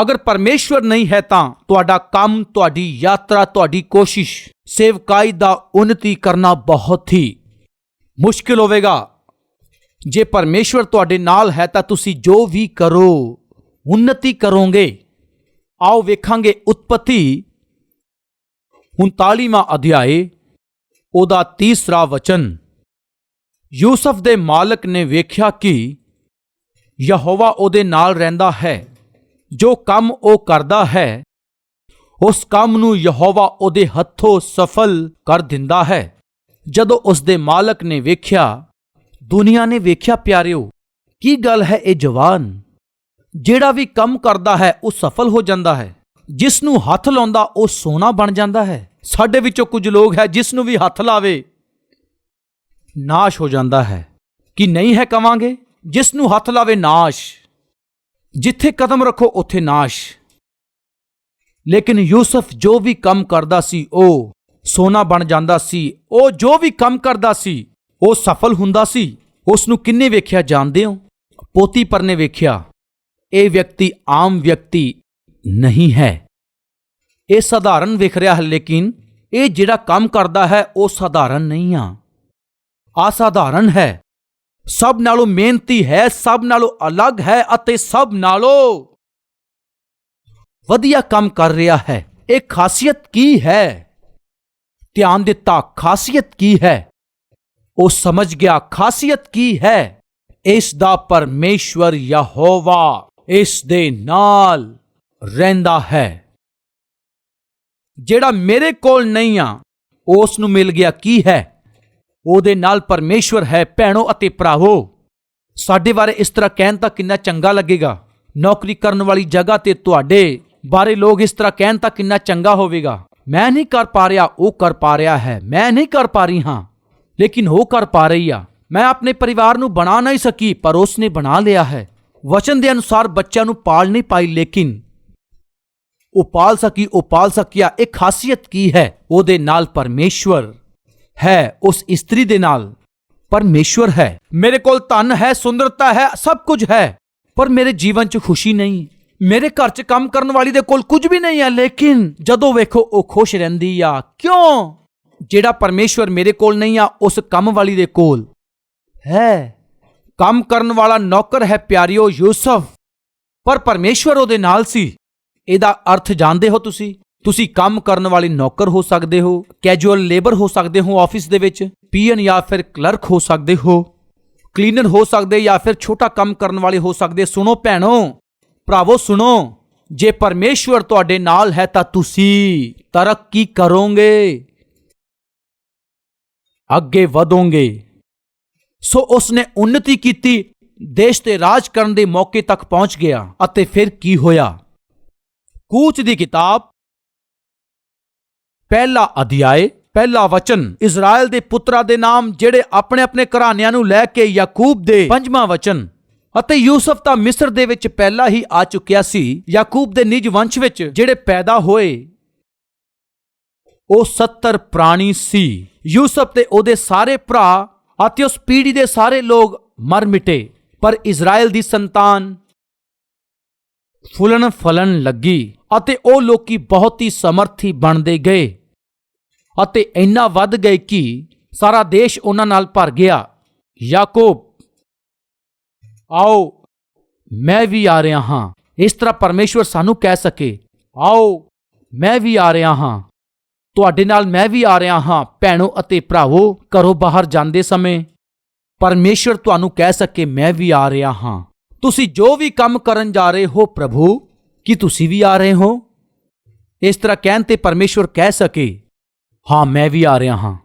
ਅਗਰ ਪਰਮੇਸ਼ਵਰ ਨਹੀਂ ਹੈ ਤਾਂ ਤੁਹਾਡਾ ਕੰਮ, ਤੁਹਾਡੀ ਯਾਤਰਾ, ਤੁਹਾਡੀ ਕੋਸ਼ਿਸ਼ ਸੇਵਕਾਈ ਦਾ ਉન્નਤੀ ਕਰਨਾ ਬਹੁਤ ਹੀ ਮੁਸ਼ਕਿਲ ਹੋਵੇਗਾ। ਜੇ ਪਰਮੇਸ਼ਵਰ ਤੁਹਾਡੇ ਨਾਲ ਹੈ ਤਾਂ ਤੁਸੀਂ ਜੋ ਵੀ ਕਰੋ ਉન્નਤੀ ਕਰੋਗੇ। ਆਓ ਵੇਖਾਂਗੇ ਉਤਪਤੀ। 39ਵਾਂ ਅਧਿਆਏ, ਉਹਦਾ ਤੀਸਰਾ ਵਚਨ। ਯੂਸਫ ਦੇ ਮਾਲਕ ਨੇ ਵੇਖਿਆ ਕਿ ਯਹੋਵਾ ਉਹਦੇ ਨਾਲ ਰਹਿੰਦਾ ਹੈ। ਜੋ ਕੰਮ ਉਹ ਕਰਦਾ ਹੈ, ਉਸ ਕੰਮ ਨੂੰ ਯਹੋਵਾ ਉਹਦੇ ਹੱਥੋਂ ਸਫਲ ਕਰ ਦਿੰਦਾ ਹੈ। ਜਦੋਂ ਉਸ ਦੇ ਮਾਲਕ ਨੇ ਵੇਖਿਆ, ਦੁਨੀਆ ਨੇ ਵੇਖਿਆ ਪਿਆਰਿਓ, ਕੀ ਗੱਲ ਹੈ ਇਹ ਜਵਾਨ? ਜਿਹੜਾ ਵੀ ਕੰਮ ਕਰਦਾ ਹੈ, ਉਹ ਸਫਲ ਹੋ ਜਾਂਦਾ ਹੈ। ਜਿਸ ਨੂੰ ਹੱਥ ਲਾਉਂਦਾ, ਉਹ ਸੋਨਾ ਬਣ ਜਾਂਦਾ ਹੈ। ਸਾਡੇ ਵਿੱਚੋਂ ਕੁਝ ਲੋਕ ਹੈ ਜਿਸ ਨੂੰ ਵੀ ਹੱਥ ਲਾਵੇ, ਨਾਸ਼ ਹੋ ਜਾਂਦਾ ਹੈ। ਕਿ ਨਹੀਂ ਹੈ ਕਵਾਂਗੇ? ਜਿਸ ਨੂੰ ਹੱਥ ਲਾਵੇ, ਨਾਸ਼। ਜਿੱਥੇ ਕਦਮ ਰੱਖੋ, ਉੱਥੇ ਨਾਸ਼। ਲੇਕਿਨ ਯੂਸਫ ਜੋ ਵੀ ਕੰਮ ਕਰਦਾ ਸੀ, ਉਹ ਸੋਨਾ ਬਣ ਜਾਂਦਾ ਸੀ, ਉਹ ਜੋ ਵੀ ਕੰਮ ਕਰਦਾ ਸੀ, ਉਹ ਸਫਲ ਹੁੰਦਾ ਸੀ। ਉਸ ਨੂੰ ਕਿੰਨੇ ਵੇਖਿਆ ਜਾਣਦੇ ਹੋ? ਪੋਤੀ ਪਰ ਨੇ ਵੇਖਿਆ, ਇਹ ਵਿਅਕਤੀ ਆਮ ਵਿਅਕਤੀ ਨਹੀਂ ਹੈ। ਇਹ ਸਧਾਰਨ ਵਿਖ ਰਿਹਾ ਹੈ, ਲੇਕਿਨ ਇਹ ਜਿਹੜਾ ਕੰਮ ਕਰਦਾ ਹੈ, ਉਹ ਸਾਧਾਰਨ ਨਹੀਂ ਆ। ਅਸਾਧਾਰਨ ਹੈ। ਸਭ ਨਾਲੋਂ ਮਿਹਨਤੀ ਹੈ, ਸਭ ਨਾਲੋਂ ਅਲੱਗ ਹੈ ਅਤੇ ਸਭ ਨਾਲੋਂ ਵਧੀਆ ਕੰਮ ਕਰ ਰਿਹਾ ਹੈ। ਇਹ ਖਾਸੀਅਤ ਕੀ ਹੈ? ਧਿਆਨ ਦਿੱਤਾ, ਖਾਸੀਅਤ ਕੀ ਹੈ? ਉਹ ਸਮਝ ਗਿਆ, ਖਾਸੀਅਤ ਕੀ ਹੈ? ਇਸ ਦਾ ਪਰਮੇਸ਼ਵਰ ਯਹੋਵਾ ਇਸ ਦੇ ਨਾਲ ਰਹਿੰਦਾ ਹੈ। ਜਿਹੜਾ ਮੇਰੇ ਕੋਲ ਨਹੀਂ ਆ, ਉਸ ਨੂੰ ਮਿਲ ਗਿਆ ਕੀ ਹੈ? ਉਹਦੇ ਨਾਲ ਪਰਮੇਸ਼ਵਰ ਹੈ, ਭੈਣੋ ਅਤੇ ਭਰਾਵੋ। ਸਾਡੇ ਬਾਰੇ ਇਸ ਤਰ੍ਹਾਂ ਕਹਿਣ ਤਾਂ ਕਿੰਨਾ ਚੰਗਾ ਲੱਗੇਗਾ। ਨੌਕਰੀ ਕਰਨ ਵਾਲੀ ਜਗ੍ਹਾ ਤੇ ਤੁਹਾਡੇ ਬਾਰੇ ਲੋਕ ਇਸ ਤਰ੍ਹਾਂ ਕਹਿਣ ਤਾਂ ਕਿੰਨਾ ਚੰਗਾ ਹੋਵੇਗਾ। ਮੈਂ ਨਹੀਂ ਕਰ ਪਾ ਰਿਹਾ, ਉਹ ਕਰ ਪਾ ਰਿਹਾ ਹੈ। ਮੈਂ ਨਹੀਂ ਕਰ ਪਾ ਰਹੀ ਹਾਂ। ਲੇਕਿਨ ਉਹ ਕਰ ਪਾ ਰਹੀ ਆ। ਮੈਂ ਆਪਣੇ ਪਰਿਵਾਰ ਨੂੰ ਬਣਾ ਨਹੀਂ ਸਕੀ, ਪਰ ਉਸ ਨੇ ਬਣਾ ਲਿਆ ਹੈ। ਵਚਨ ਦੇ ਅਨੁਸਾਰ ਬੱਚਿਆਂ ਨੂੰ ਪਾਲ ਨਹੀਂ ਪਾਈ, ਲੇਕਿਨ ਉਹ ਪਾਲ ਸਕੀ, ਉਹ ਪਾਲ ਸਕਿਆ। ਇਹ ਖਾਸੀਅਤ ਕੀ ਹੈ? ਉਹਦੇ ਨਾਲ ਪਰਮੇਸ਼ਵਰ ਹੈ, ਉਸ ਇਸਤਰੀ ਦੇ ਨਾਲ। ਪਰਮੇਸ਼ਵਰ ਹੈ। ਮੇਰੇ ਕੋਲ ਧਨ ਹੈ, ਸੁੰਦਰਤਾ ਹੈ, ਸਭ ਕੁਝ ਹੈ। ਪਰ ਮੇਰੇ ਜੀਵਨ 'ਚ ਖੁਸ਼ੀ ਨਹੀਂ। ਮੇਰੇ ਘਰ 'ਚ ਕੰਮ ਕਰਨ ਵਾਲੀ ਦੇ ਕੋਲ ਕੁਝ ਵੀ ਨਹੀਂ ਹੈ, ਲੇਕਿਨ ਜਦੋਂ ਵੇਖੋ ਉਹ ਖੁਸ਼ ਰਹਿੰਦੀ ਆ। ਕਿਉਂ? ਜਿਹੜਾ ਪਰਮੇਸ਼ਵਰ ਮੇਰੇ ਕੋਲ ਨਹੀਂ ਆ, ਉਸ ਕੰਮ ਵਾਲੀ ਦੇ ਕੋਲ ਹੈ। ਕੰਮ ਕਰਨ ਵਾਲਾ ਨੌਕਰ ਹੈ ਪਿਆਰਿਓ ਯੂਸਫ। ਪਰ ਪਰਮੇਸ਼ਵਰ ਉਹਦੇ ਨਾਲ ਸੀ। ਇਹਦਾ ਅਰਥ ਜਾਣਦੇ ਹੋ ਤੁਸੀਂ? ਤੁਸੀਂ ਕੰਮ ਕਰਨ ਵਾਲੇ ਨੌਕਰ ਹੋ ਸਕਦੇ ਹੋ, ਕੈਜੂਅਲ ਲੇਬਰ ਹੋ ਸਕਦੇ ਹੋ ਆਫਿਸ ਦੇ ਵਿੱਚ, ਪੀਐਨ ਜਾਂ ਫਿਰ ਕਲਰਕ ਹੋ ਸਕਦੇ ਹੋ, ਕਲੀਨਰ ਹੋ ਸਕਦੇ ਜਾਂ ਫਿਰ ਛੋਟਾ ਕੰਮ ਕਰਨ ਵਾਲੇ ਹੋ ਸਕਦੇ ਸੁਣੋ ਭੈਣੋ ਭਰਾਵੋ ਸੁਣੋ, ਜੇ ਪਰਮੇਸ਼ਵਰ ਤੁਹਾਡੇ ਨਾਲ ਹੈ ਤਾਂ ਤੁਸੀਂ ਤਰੱਕੀ ਕਰੋਗੇ। ਅੱਗੇ ਵਧੋਗੇ। ਸੋ ਉਸਨੇ ਉન્નਤੀ ਕੀਤੀ, ਦੇਸ਼ ਤੇ ਰਾਜ ਕਰਨ ਦੇ ਮੌਕੇ ਤੱਕ ਪਹੁੰਚ ਗਿਆ ਅਤੇ ਫਿਰ ਕੀ ਹੋਇਆ? ਕੂਚ ਦੀ ਕਿਤਾਬ, ਪਹਿਲਾ ਅਧਿਆਏ, ਪਹਿਲਾ ਵਚਨ ਇਜ਼ਰਾਈਲ ਦੇ ਪੁੱਤਰਾਂ ਦੇ ਨਾਮ, ਜਿਹੜੇ ਆਪਣੇ ਆਪਣੇ ਘਰਾਣਿਆਂ ਨੂੰ ਲੈ ਕੇ ਯਾਕੂਬ ਦੇ ਪੰਜਵਾਂ ਵਚਨ। ਅਤੇ ਯੂਸਫ ਤਾਂ ਮਿਸਰ ਦੇ ਵਿੱਚ ਪਹਿਲਾਂ ਹੀ ਆ ਚੁੱਕਿਆ ਸੀ, ਯਾਕੂਬ ਦੇ ਨਿਜ ਵੰਸ਼ ਵਿੱਚ ਜਿਹੜੇ ਪੈਦਾ ਹੋਏ। ਉਹ 70 ਪ੍ਰਾਣੀ ਸੀ। ਯੂਸਫ ਤੇ ਉਹਦੇ ਸਾਰੇ ਭਰਾ ਅਤੇ ਉਸ ਪੀੜ੍ਹੀ ਦੇ ਸਾਰੇ ਲੋਕ ਮਰ ਮਿਟੇ, ਪਰ ਇਜ਼ਰਾਈਲ ਦੀ ਸੰਤਾਨ ਫੁੱਲਣ ਫਲਣ ਲੱਗੀ ਅਤੇ ਉਹ ਲੋਕੀ ਬਹੁਤ ਹੀ ਸਮਰਥੀ ਬਣਦੇ ਗਏ ਅਤੇ ਇੰਨਾ ਵੱਧ ਗਏ ਕਿ ਸਾਰਾ ਦੇਸ਼ ਉਹਨਾਂ ਨਾਲ ਭਰ ਗਿਆ। ਯਾਕੂਬ ਆਓ, ਮੈਂ ਵੀ ਆ ਰਿਹਾ ਹਾਂ। ਇਸ ਤਰ੍ਹਾਂ ਪਰਮੇਸ਼ਵਰ ਸਾਨੂੰ ਕਹਿ ਸਕੇ, ਆਓ, ਮੈਂ ਵੀ ਆ ਰਿਹਾ ਹਾਂ। ਤੁਹਾਡੇ ਨਾਲ ਮੈਂ ਵੀ ਆ ਰਿਹਾ ਹਾਂ, ਭੈਣੋ ਅਤੇ ਭਰਾਵੋ, ਘਰੋਂ ਬਾਹਰ ਜਾਂਦੇ ਸਮੇਂ। ਪਰਮੇਸ਼ਵਰ ਤੁਹਾਨੂੰ ਕਹਿ ਸਕੇ, ਮੈਂ ਵੀ ਆ ਰਿਹਾ ਹਾਂ। ਤੁਸੀਂ ਜੋ ਵੀ ਕੰਮ ਕਰਨ ਜਾ ਰਹੇ ਹੋ, ਪ੍ਰਭੂ, ਕੀ ਤੁਸੀਂ ਵੀ ਆ ਰਹੇ ਹੋ? ਇਸ ਤਰ੍ਹਾਂ ਕਹਿਣ ਤੇ ਪਰਮੇਸ਼ਵਰ ਕਹਿ ਸਕੇ, ਹਾਂ, ਮੈਂ ਵੀ ਆ ਰਿਹਾ ਹਾਂ।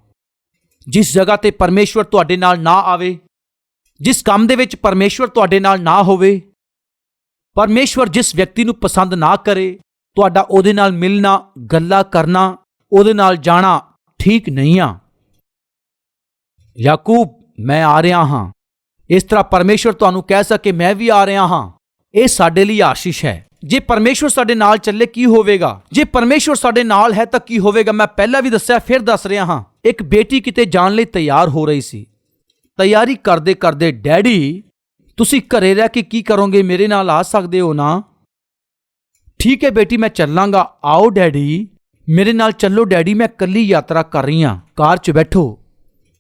ਜਿਸ ਜਗ੍ਹਾ ਤੇ ਪਰਮੇਸ਼ਵਰ ਤੁਹਾਡੇ ਨਾਲ ਨਾ ਆਵੇ ਜਿਸ ਕੰਮ ਦੇ ਵਿੱਚ ਪਰਮੇਸ਼ਵਰ ਤੁਹਾਡੇ ਨਾਲ ਨਾ ਹੋਵੇ, ਪਰਮੇਸ਼ਵਰ ਜਿਸ ਵਿਅਕਤੀ ਨੂੰ ਪਸੰਦ ਨਾ ਕਰੇ, ਤੁਹਾਡਾ ਉਹਦੇ ਨਾਲ ਮਿਲਣਾ, ਗੱਲਾਂ ਕਰਨਾ, ਉਹਦੇ ਨਾਲ ਜਾਣਾ ਠੀਕ ਨਹੀਂ ਆ। ਯਾਕੂਬ, ਮੈਂ ਆ ਰਿਹਾ ਹਾਂ। ਇਸ ਤਰ੍ਹਾਂ ਪਰਮੇਸ਼ਵਰ ਤੁਹਾਨੂੰ ਕਹਿ ਸਕੇ, ਮੈਂ ਵੀ ਆ ਰਿਹਾ ਹਾਂ। ਇਹ ਸਾਡੇ ਲਈ ਆਸ਼ੀਸ਼ ਹੈ। ਜੇ ਪਰਮੇਸ਼ਵਰ ਸਾਡੇ ਨਾਲ ਚੱਲੇ, ਕੀ ਹੋਵੇਗਾ? ਜੇ ਪਰਮੇਸ਼ਵਰ ਸਾਡੇ ਨਾਲ ਹੈ, ਤਾਂ ਕੀ ਹੋਵੇਗਾ? ਮੈਂ ਪਹਿਲਾਂ ਵੀ ਦੱਸਿਆ, ਫਿਰ ਦੱਸ ਰਿਹਾ ਹਾਂ। ਇੱਕ ਬੇਟੀ ਕਿਤੇ ਜਾਣ ਲਈ ਤਿਆਰ ਹੋ ਰਹੀ ਸੀ। ਤਿਆਰੀ ਕਰਦੇ ਕਰਦੇ, ਡੈਡੀ, ਤੁਸੀਂ ਘਰੇ ਰਹਿ ਕੇ ਕੀ ਕਰੋਗੇ? ਮੇਰੇ ਨਾਲ ਆ ਸਕਦੇ ਹੋ ਨਾ? ਠੀਕ ਹੈ ਬੇਟੀ, ਮੈਂ ਚੱਲਾਂਗਾ। ਆਓ ਡੈਡੀ। ਮੇਰੇ ਨਾਲ ਚੱਲੋ ਡੈਡੀ, ਮੈਂ ਇਕੱਲੀ ਯਾਤਰਾ ਕਰ ਰਹੀ ਹਾਂ। ਕਾਰ 'ਚ ਬੈਠੋ।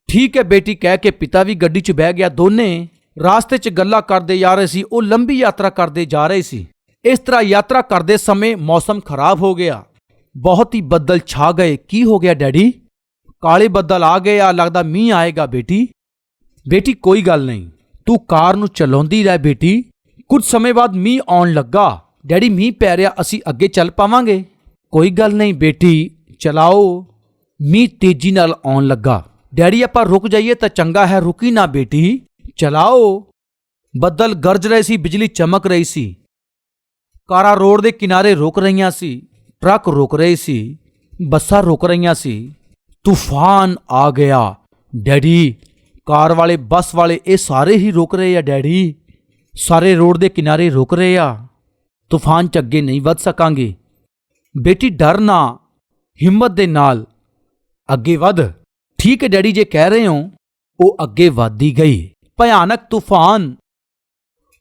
ਠੀਕ ਹੈ ਬੇਟੀ, ਕਹਿ ਕੇ ਪਿਤਾ ਵੀ ਗੱਡੀ 'ਚ ਬਹਿ ਗਿਆ। ਦੋਨੇ ਰਾਸਤੇ 'ਚ ਗੱਲਾਂ ਕਰਦੇ ਜਾ ਰਹੇ ਸੀ। ਉਹ ਲੰਬੀ ਯਾਤਰਾ ਕਰਦੇ ਜਾ ਰਹੇ ਸੀ। ਇਸ ਤਰ੍ਹਾਂ ਯਾਤਰਾ ਕਰਦੇ ਸਮੇਂ ਮੌਸਮ ਖਰਾਬ ਹੋ ਗਿਆ। ਬਹੁਤ ਹੀ ਬੱਦਲ ਛਾ ਗਏ। ਕੀ ਹੋ ਗਿਆ ਡੈਡੀ? ਕਾਲੇ ਬੱਦਲ ਆ ਗਏ ਆ। ਲੱਗਦਾ ਮੀਂਹ ਆਏਗਾ ਬੇਟੀ। ਬੇਟੀ, ਕੋਈ ਗੱਲ ਨਹੀਂ। ਤੂੰ ਕਾਰ ਨੂੰ ਚਲਾਉਂਦੀ ਰਹਿ ਬੇਟੀ। ਕੁਝ ਸਮੇਂ ਬਾਅਦ ਮੀਂਹ ਆਉਣ ਲੱਗਾ। ਡੈਡੀ, ਮੀਂਹ ਪੈ ਰਿਹਾ, ਅਸੀਂ ਅੱਗੇ ਚੱਲ ਪਾਵਾਂਗੇ। ਕੋਈ ਗੱਲ ਨਹੀਂ ਬੇਟੀ, ਚਲਾਓ। ਮੀਂਹ ਤੇਜ਼ੀ ਨਾਲ ਆਉਣ ਲੱਗਾ। ਡੈਡੀ, ਆਪਾਂ ਰੁਕ ਜਾਈਏ ਤਾਂ ਚੰਗਾ ਹੈ, ਰੁਕੀ ਨਾ ਬੇਟੀ। ਚਲਾਓ। ਬੱਦਲ ਗਰਜ ਰਹੇ ਸੀ, ਬਿਜਲੀ ਚਮਕ ਰਹੀ ਸੀ। ਕਾਰਾਂ ਰੋਡ ਦੇ ਕਿਨਾਰੇ ਰੁਕ ਰਹੀਆਂ ਸੀ। ਟਰੱਕ ਰੁਕ ਰਹੇ ਸੀ। ਬੱਸਾਂ ਰੁਕ ਰਹੀਆਂ ਸੀ। ਤੂਫਾਨ ਆ ਗਿਆ। ਡੈਡੀ ਕਾਰ ਵਾਲੇ, ਬੱਸ ਵਾਲੇ ਇਹ ਸਾਰੇ ਹੀ ਰੁਕ ਰਹੇ ਆ, ਡੈਡੀ। ਸਾਰੇ ਰੋਡ ਦੇ ਕਿਨਾਰੇ ਰੁਕ ਰਹੇ ਆ। ਤੂਫਾਨ ਚ ਅੱਗੇ ਨਹੀਂ ਵੱਧ ਸਕਾਂਗੇ। ਬੇਟੀ, ਡਰ ਨਾ। ਹਿੰਮਤ ਦੇ ਨਾਲ। ਅੱਗੇ ਵਧ। ਠੀਕ ਹੈ ਡੈਡੀ, ਜੇ ਕਹਿ ਰਹੇ ਹੋ, ਉਹ ਅੱਗੇ ਵਧਦੀ ਗਈ। ਭਿਆਨਕ ਤੂਫਾਨ।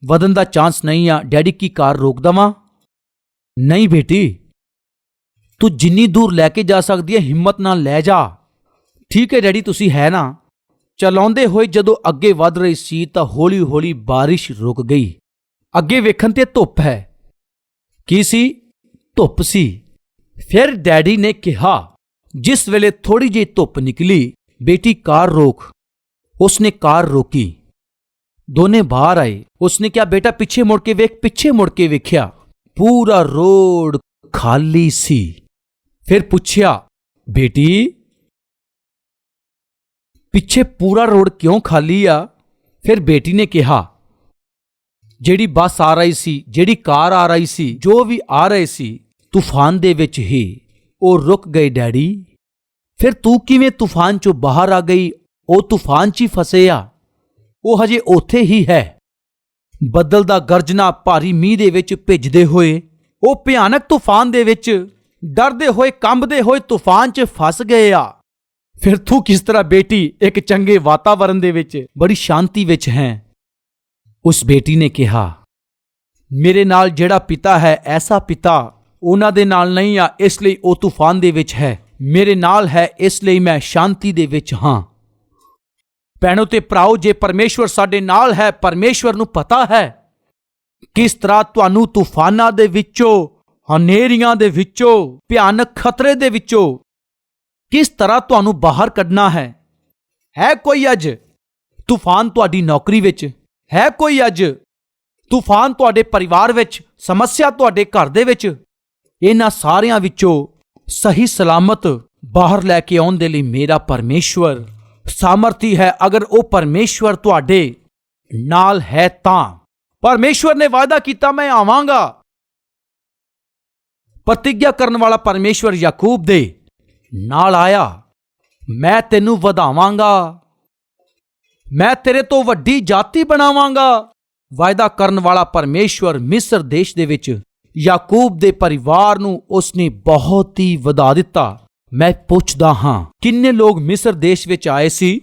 ਵਧਣ ਦਾ ਚਾਂਸ ਨਹੀਂ ਆ। ਡੈਡੀ, ਕੀ ਕਾਰ ਰੋਕ ਦਵਾਂ? ਨਹੀਂ ਬੇਟੀ। ਤੂੰ ਜਿੰਨੀ ਦੂਰ ਲੈ ਕੇ ਜਾ ਸਕਦੀ ਹੈ, ਹਿੰਮਤ ਨਾਲ ਲੈ ਜਾ। ਠੀਕ ਹੈ ਡੈਡੀ, ਤੁਸੀਂ ਹੈ ਨਾ। ਚਲਾਉਂਦੇ ਹੋਏ ਜਦੋਂ ਅੱਗੇ ਵੱਧ ਰਹੀ ਸੀ ਤਾਂ ਹੌਲੀ-ਹੌਲੀ ਬਾਰਿਸ਼ ਰੁਕ ਗਈ। ਅੱਗੇ ਵੇਖਣ ਤੇ ਧੁੱਪ ਹੈ। ਕੀ ਸੀ? ਧੁੱਪ ਸੀ। ਫਿਰ ਡੈਡੀ ਨੇ ਕਿਹਾ, ਜਿਸ ਵੇਲੇ ਥੋੜੀ ਜਿਹੀ ਧੁੱਪ ਨਿਕਲੀ, ਬੇਟੀ ਕਾਰ ਰੋਕ। ਉਸਨੇ ਕਾਰ ਰੋਕੀ। ਦੋਨੇ ਬਾਹਰ ਆਏ। ਉਸਨੇ ਕਿਹਾ, ਬੇਟਾ, ਪਿੱਛੇ ਮੁੜ ਕੇ ਵੇਖ, ਪਿੱਛੇ ਮੁੜ ਕੇ ਵੇਖਿਆ। ਪੂਰਾ ਰੋਡ ਖਾਲੀ ਸੀ। ਫਿਰ ਪੁੱਛਿਆ, ਬੇਟੀ ਪਿੱਛੇ ਪੂਰਾ ਰੋਡ ਕਿਉਂ ਖਾਲੀ ਆ? ਫਿਰ ਬੇਟੀ ਨੇ ਕਿਹਾ, ਜਿਹੜੀ ਬੱਸ ਆ ਰਹੀ ਸੀ, ਜਿਹੜੀ ਕਾਰ ਆ ਰਹੀ ਸੀ, ਜੋ ਵੀ ਆ ਰਹੇ ਸੀ, ਤੂਫਾਨ ਦੇ ਵਿੱਚ ਹੀ, ਉਹ ਰੁਕ ਗਏ ਡੈਡੀ। ਫਿਰ ਤੂੰ ਕਿਵੇਂ ਤੂਫਾਨ ਚੋਂ ਬਾਹਰ ਆ ਗਈ? ਉਹ ਤੂਫਾਨ 'ਚ ਹੀ ਫਸੇ ਆ। ਉਹ ਹਜੇ ਉੱਥੇ ਹੀ ਹੈ। ਬੱਦਲ ਦਾ ਗਰਜਣਾ ਭਾਰੀ ਮੀਂਹ ਦੇ ਵਿੱਚ ਭਿੱਜਦੇ ਹੋਏ, ਉਹ ਭਿਆਨਕ ਤੂਫਾਨ ਦੇ ਵਿੱਚ ਡਰਦੇ ਹੋਏ, ਕੰਬਦੇ ਹੋਏ ਤੂਫਾਨ 'ਚ ਫਸ ਗਏ ਆ। ਫਿਰ ਤੂੰ ਕਿਸ ਤਰ੍ਹਾਂ ਬੇਟੀ ਇੱਕ ਚੰਗੇ ਵਾਤਾਵਰਣ ਦੇ ਵਿੱਚ ਬੜੀ ਸ਼ਾਂਤੀ ਵਿੱਚ ਹੈ? ਉਸ ਬੇਟੀ ਨੇ ਕਿਹਾ, ਮੇਰੇ ਨਾਲ ਜਿਹੜਾ ਪਿਤਾ ਹੈ, ਐਸਾ ਪਿਤਾ ਉਹਨਾਂ ਦੇ ਨਾਲ ਨਹੀਂ ਆ, ਇਸ ਲਈ ਉਹ ਤੂਫਾਨ ਦੇ ਵਿੱਚ ਹੈ। ਮੇਰੇ ਨਾਲ ਹੈ, ਇਸ ਲਈ ਮੈਂ ਸ਼ਾਂਤੀ ਦੇ ਵਿੱਚ ਹਾਂ। ਭੈਣੋ ਤੇ ਭਰਾਓ, ਜੇ ਪਰਮੇਸ਼ਵਰ ਸਾਡੇ ਨਾਲ ਹੈ, ਪਰਮੇਸ਼ਵਰ ਨੂੰ ਪਤਾ ਹੈ ਕਿਸ ਤਰ੍ਹਾਂ ਤੁਹਾਨੂੰ ਤੂਫਾਨਾਂ ਦੇ ਵਿੱਚੋਂ, ਹਨੇਰੀਆਂ ਦੇ ਵਿੱਚੋਂ, ਭਿਆਨਕ ਖਤਰੇ ਦੇ ਵਿੱਚੋਂ ਕਿਸ ਤਰ੍ਹਾਂ ਤੁਹਾਨੂੰ ਬਾਹਰ ਕੱਢਣਾ ਹੈ? ਹੈ ਕੋਈ ਅੱਜ ਤੂਫਾਨ ਤੁਹਾਡੀ ਨੌਕਰੀ ਵਿੱਚ? ਹੈ ਕੋਈ ਅੱਜ ਤੂਫਾਨ ਤੁਹਾਡੇ ਪਰਿਵਾਰ ਵਿੱਚ? ਸਮੱਸਿਆ ਤੁਹਾਡੇ ਘਰ ਦੇ ਵਿੱਚ? ਇਹਨਾਂ ਸਾਰਿਆਂ ਵਿੱਚੋਂ ਸਹੀ ਸਲਾਮਤ ਬਾਹਰ ਲੈ ਕੇ ਆਉਣ ਦੇ ਲਈ ਮੇਰਾ ਪਰਮੇਸ਼ਵਰ ਸਾਮਰਥੀ ਹੈ। ਅਗਰ ਉਹ ਪਰਮੇਸ਼ਵਰ ਤੁਹਾਡੇ ਨਾਲ ਹੈ ਤਾਂ। ਪਰਮੇਸ਼ਵਰ ਨੇ ਵਾਅਦਾ ਕੀਤਾ, ਮੈਂ ਆਵਾਂਗਾ। ਪ੍ਰਤੀਗਿਆ ਕਰਨ ਵਾਲਾ ਪਰਮੇਸ਼ਵਰ ਯਾਕੂਬ ਦੇ ਨਾਲ ਆਇਆ, ਮੈਂ ਤੈਨੂੰ ਵਧਾਵਾਂਗਾ। ਮੈਂ ਤੇਰੇ ਤੋਂ ਵੱਡੀ ਜਾਤੀ ਬਣਾਵਾਂਗਾ। ਵਾਅਦਾ ਕਰਨ ਵਾਲਾ ਪਰਮੇਸ਼ਵਰ ਮਿਸਰ ਦੇਸ਼ ਦੇ ਵਿੱਚ ਯਾਕੂਬ ਦੇ ਪਰਿਵਾਰ ਨੂੰ ਉਸਨੇ ਬਹੁਤ ਹੀ ਵਧਾ ਦਿੱਤਾ। ਮੈਂ ਪੁੱਛਦਾ ਹਾਂ, ਕਿੰਨੇ ਲੋਕ ਮਿਸਰ ਦੇਸ਼ ਵਿੱਚ ਆਏ ਸੀ?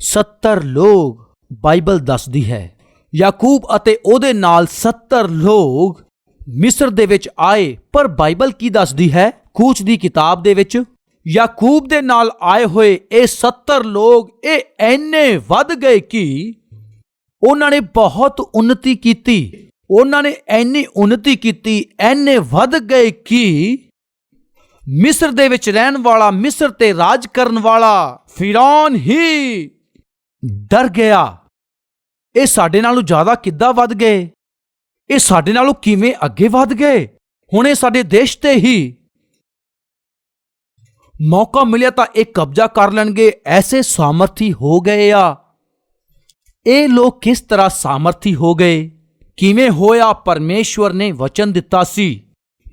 70 ਲੋਕ ਬਾਈਬਲ ਦੱਸਦੀ ਹੈ। ਯਾਕੂਬ ਅਤੇ ਉਹਦੇ ਨਾਲ 70 ਲੋਕ ਮਿਸਰ ਦੇ ਵਿੱਚ ਆਏ, ਪਰ ਬਾਈਬਲ ਕੀ ਦੱਸਦੀ ਹੈ? ਕੂਚ ਦੀ ਕਿਤਾਬ ਦੇ ਵਿੱਚ ਯਾਕੂਬ ਦੇ ਨਾਲ ਆਏ ਹੋਏ ਇਹ 70 ਲੋਕ, ਇਹ ਐਨੇ ਵੱਧ ਗਏ ਕਿ ਉਹਨਾਂ ਨੇ ਬਹੁਤ ਉન્નਤੀ ਕੀਤੀ। ਉਹਨਾਂ ਨੇ ਐਨੀ ਉન્નਤੀ ਕੀਤੀ, ਐਨੇ ਵੱਧ ਗਏ ਕਿ ਮਿਸਰ ਦੇ ਵਿੱਚ ਰਹਿਣ ਵਾਲਾ, ਮਿਸਰ ਤੇ ਰਾਜ ਕਰਨ ਵਾਲਾ ਫਿਰੌਨ ਹੀ ਡਰ ਗਿਆ। ਇਹ ਸਾਡੇ ਨਾਲੋਂ ਜ਼ਿਆਦਾ ਕਿੱਦਾਂ ਵੱਧ ਗਏ? ਇਹ ਸਾਡੇ ਨਾਲੋਂ ਕਿਵੇਂ ਅੱਗੇ ਵੱਧ ਗਏ? ਹੁਣ ਇਹ ਸਾਡੇ ਦੇਸ਼ ਤੇ ਹੀ ਮੌਕਾ ਮਿਲਿਆ ਤਾਂ ਇਹ ਕਬਜ਼ਾ ਕਰ ਲੈਣਗੇ, ਐਸੇ ਸਾਮਰਥੀ ਹੋ ਗਏ ਆ। ਇਹ ਲੋਕ ਕਿਸ ਤਰ੍ਹਾਂ ਸਾਮਰਥੀ ਹੋ ਗਏ? ਕਿਵੇਂ ਹੋਇਆ? ਪਰਮੇਸ਼ਵਰ ਨੇ ਵਚਨ ਦਿੱਤਾ ਸੀ।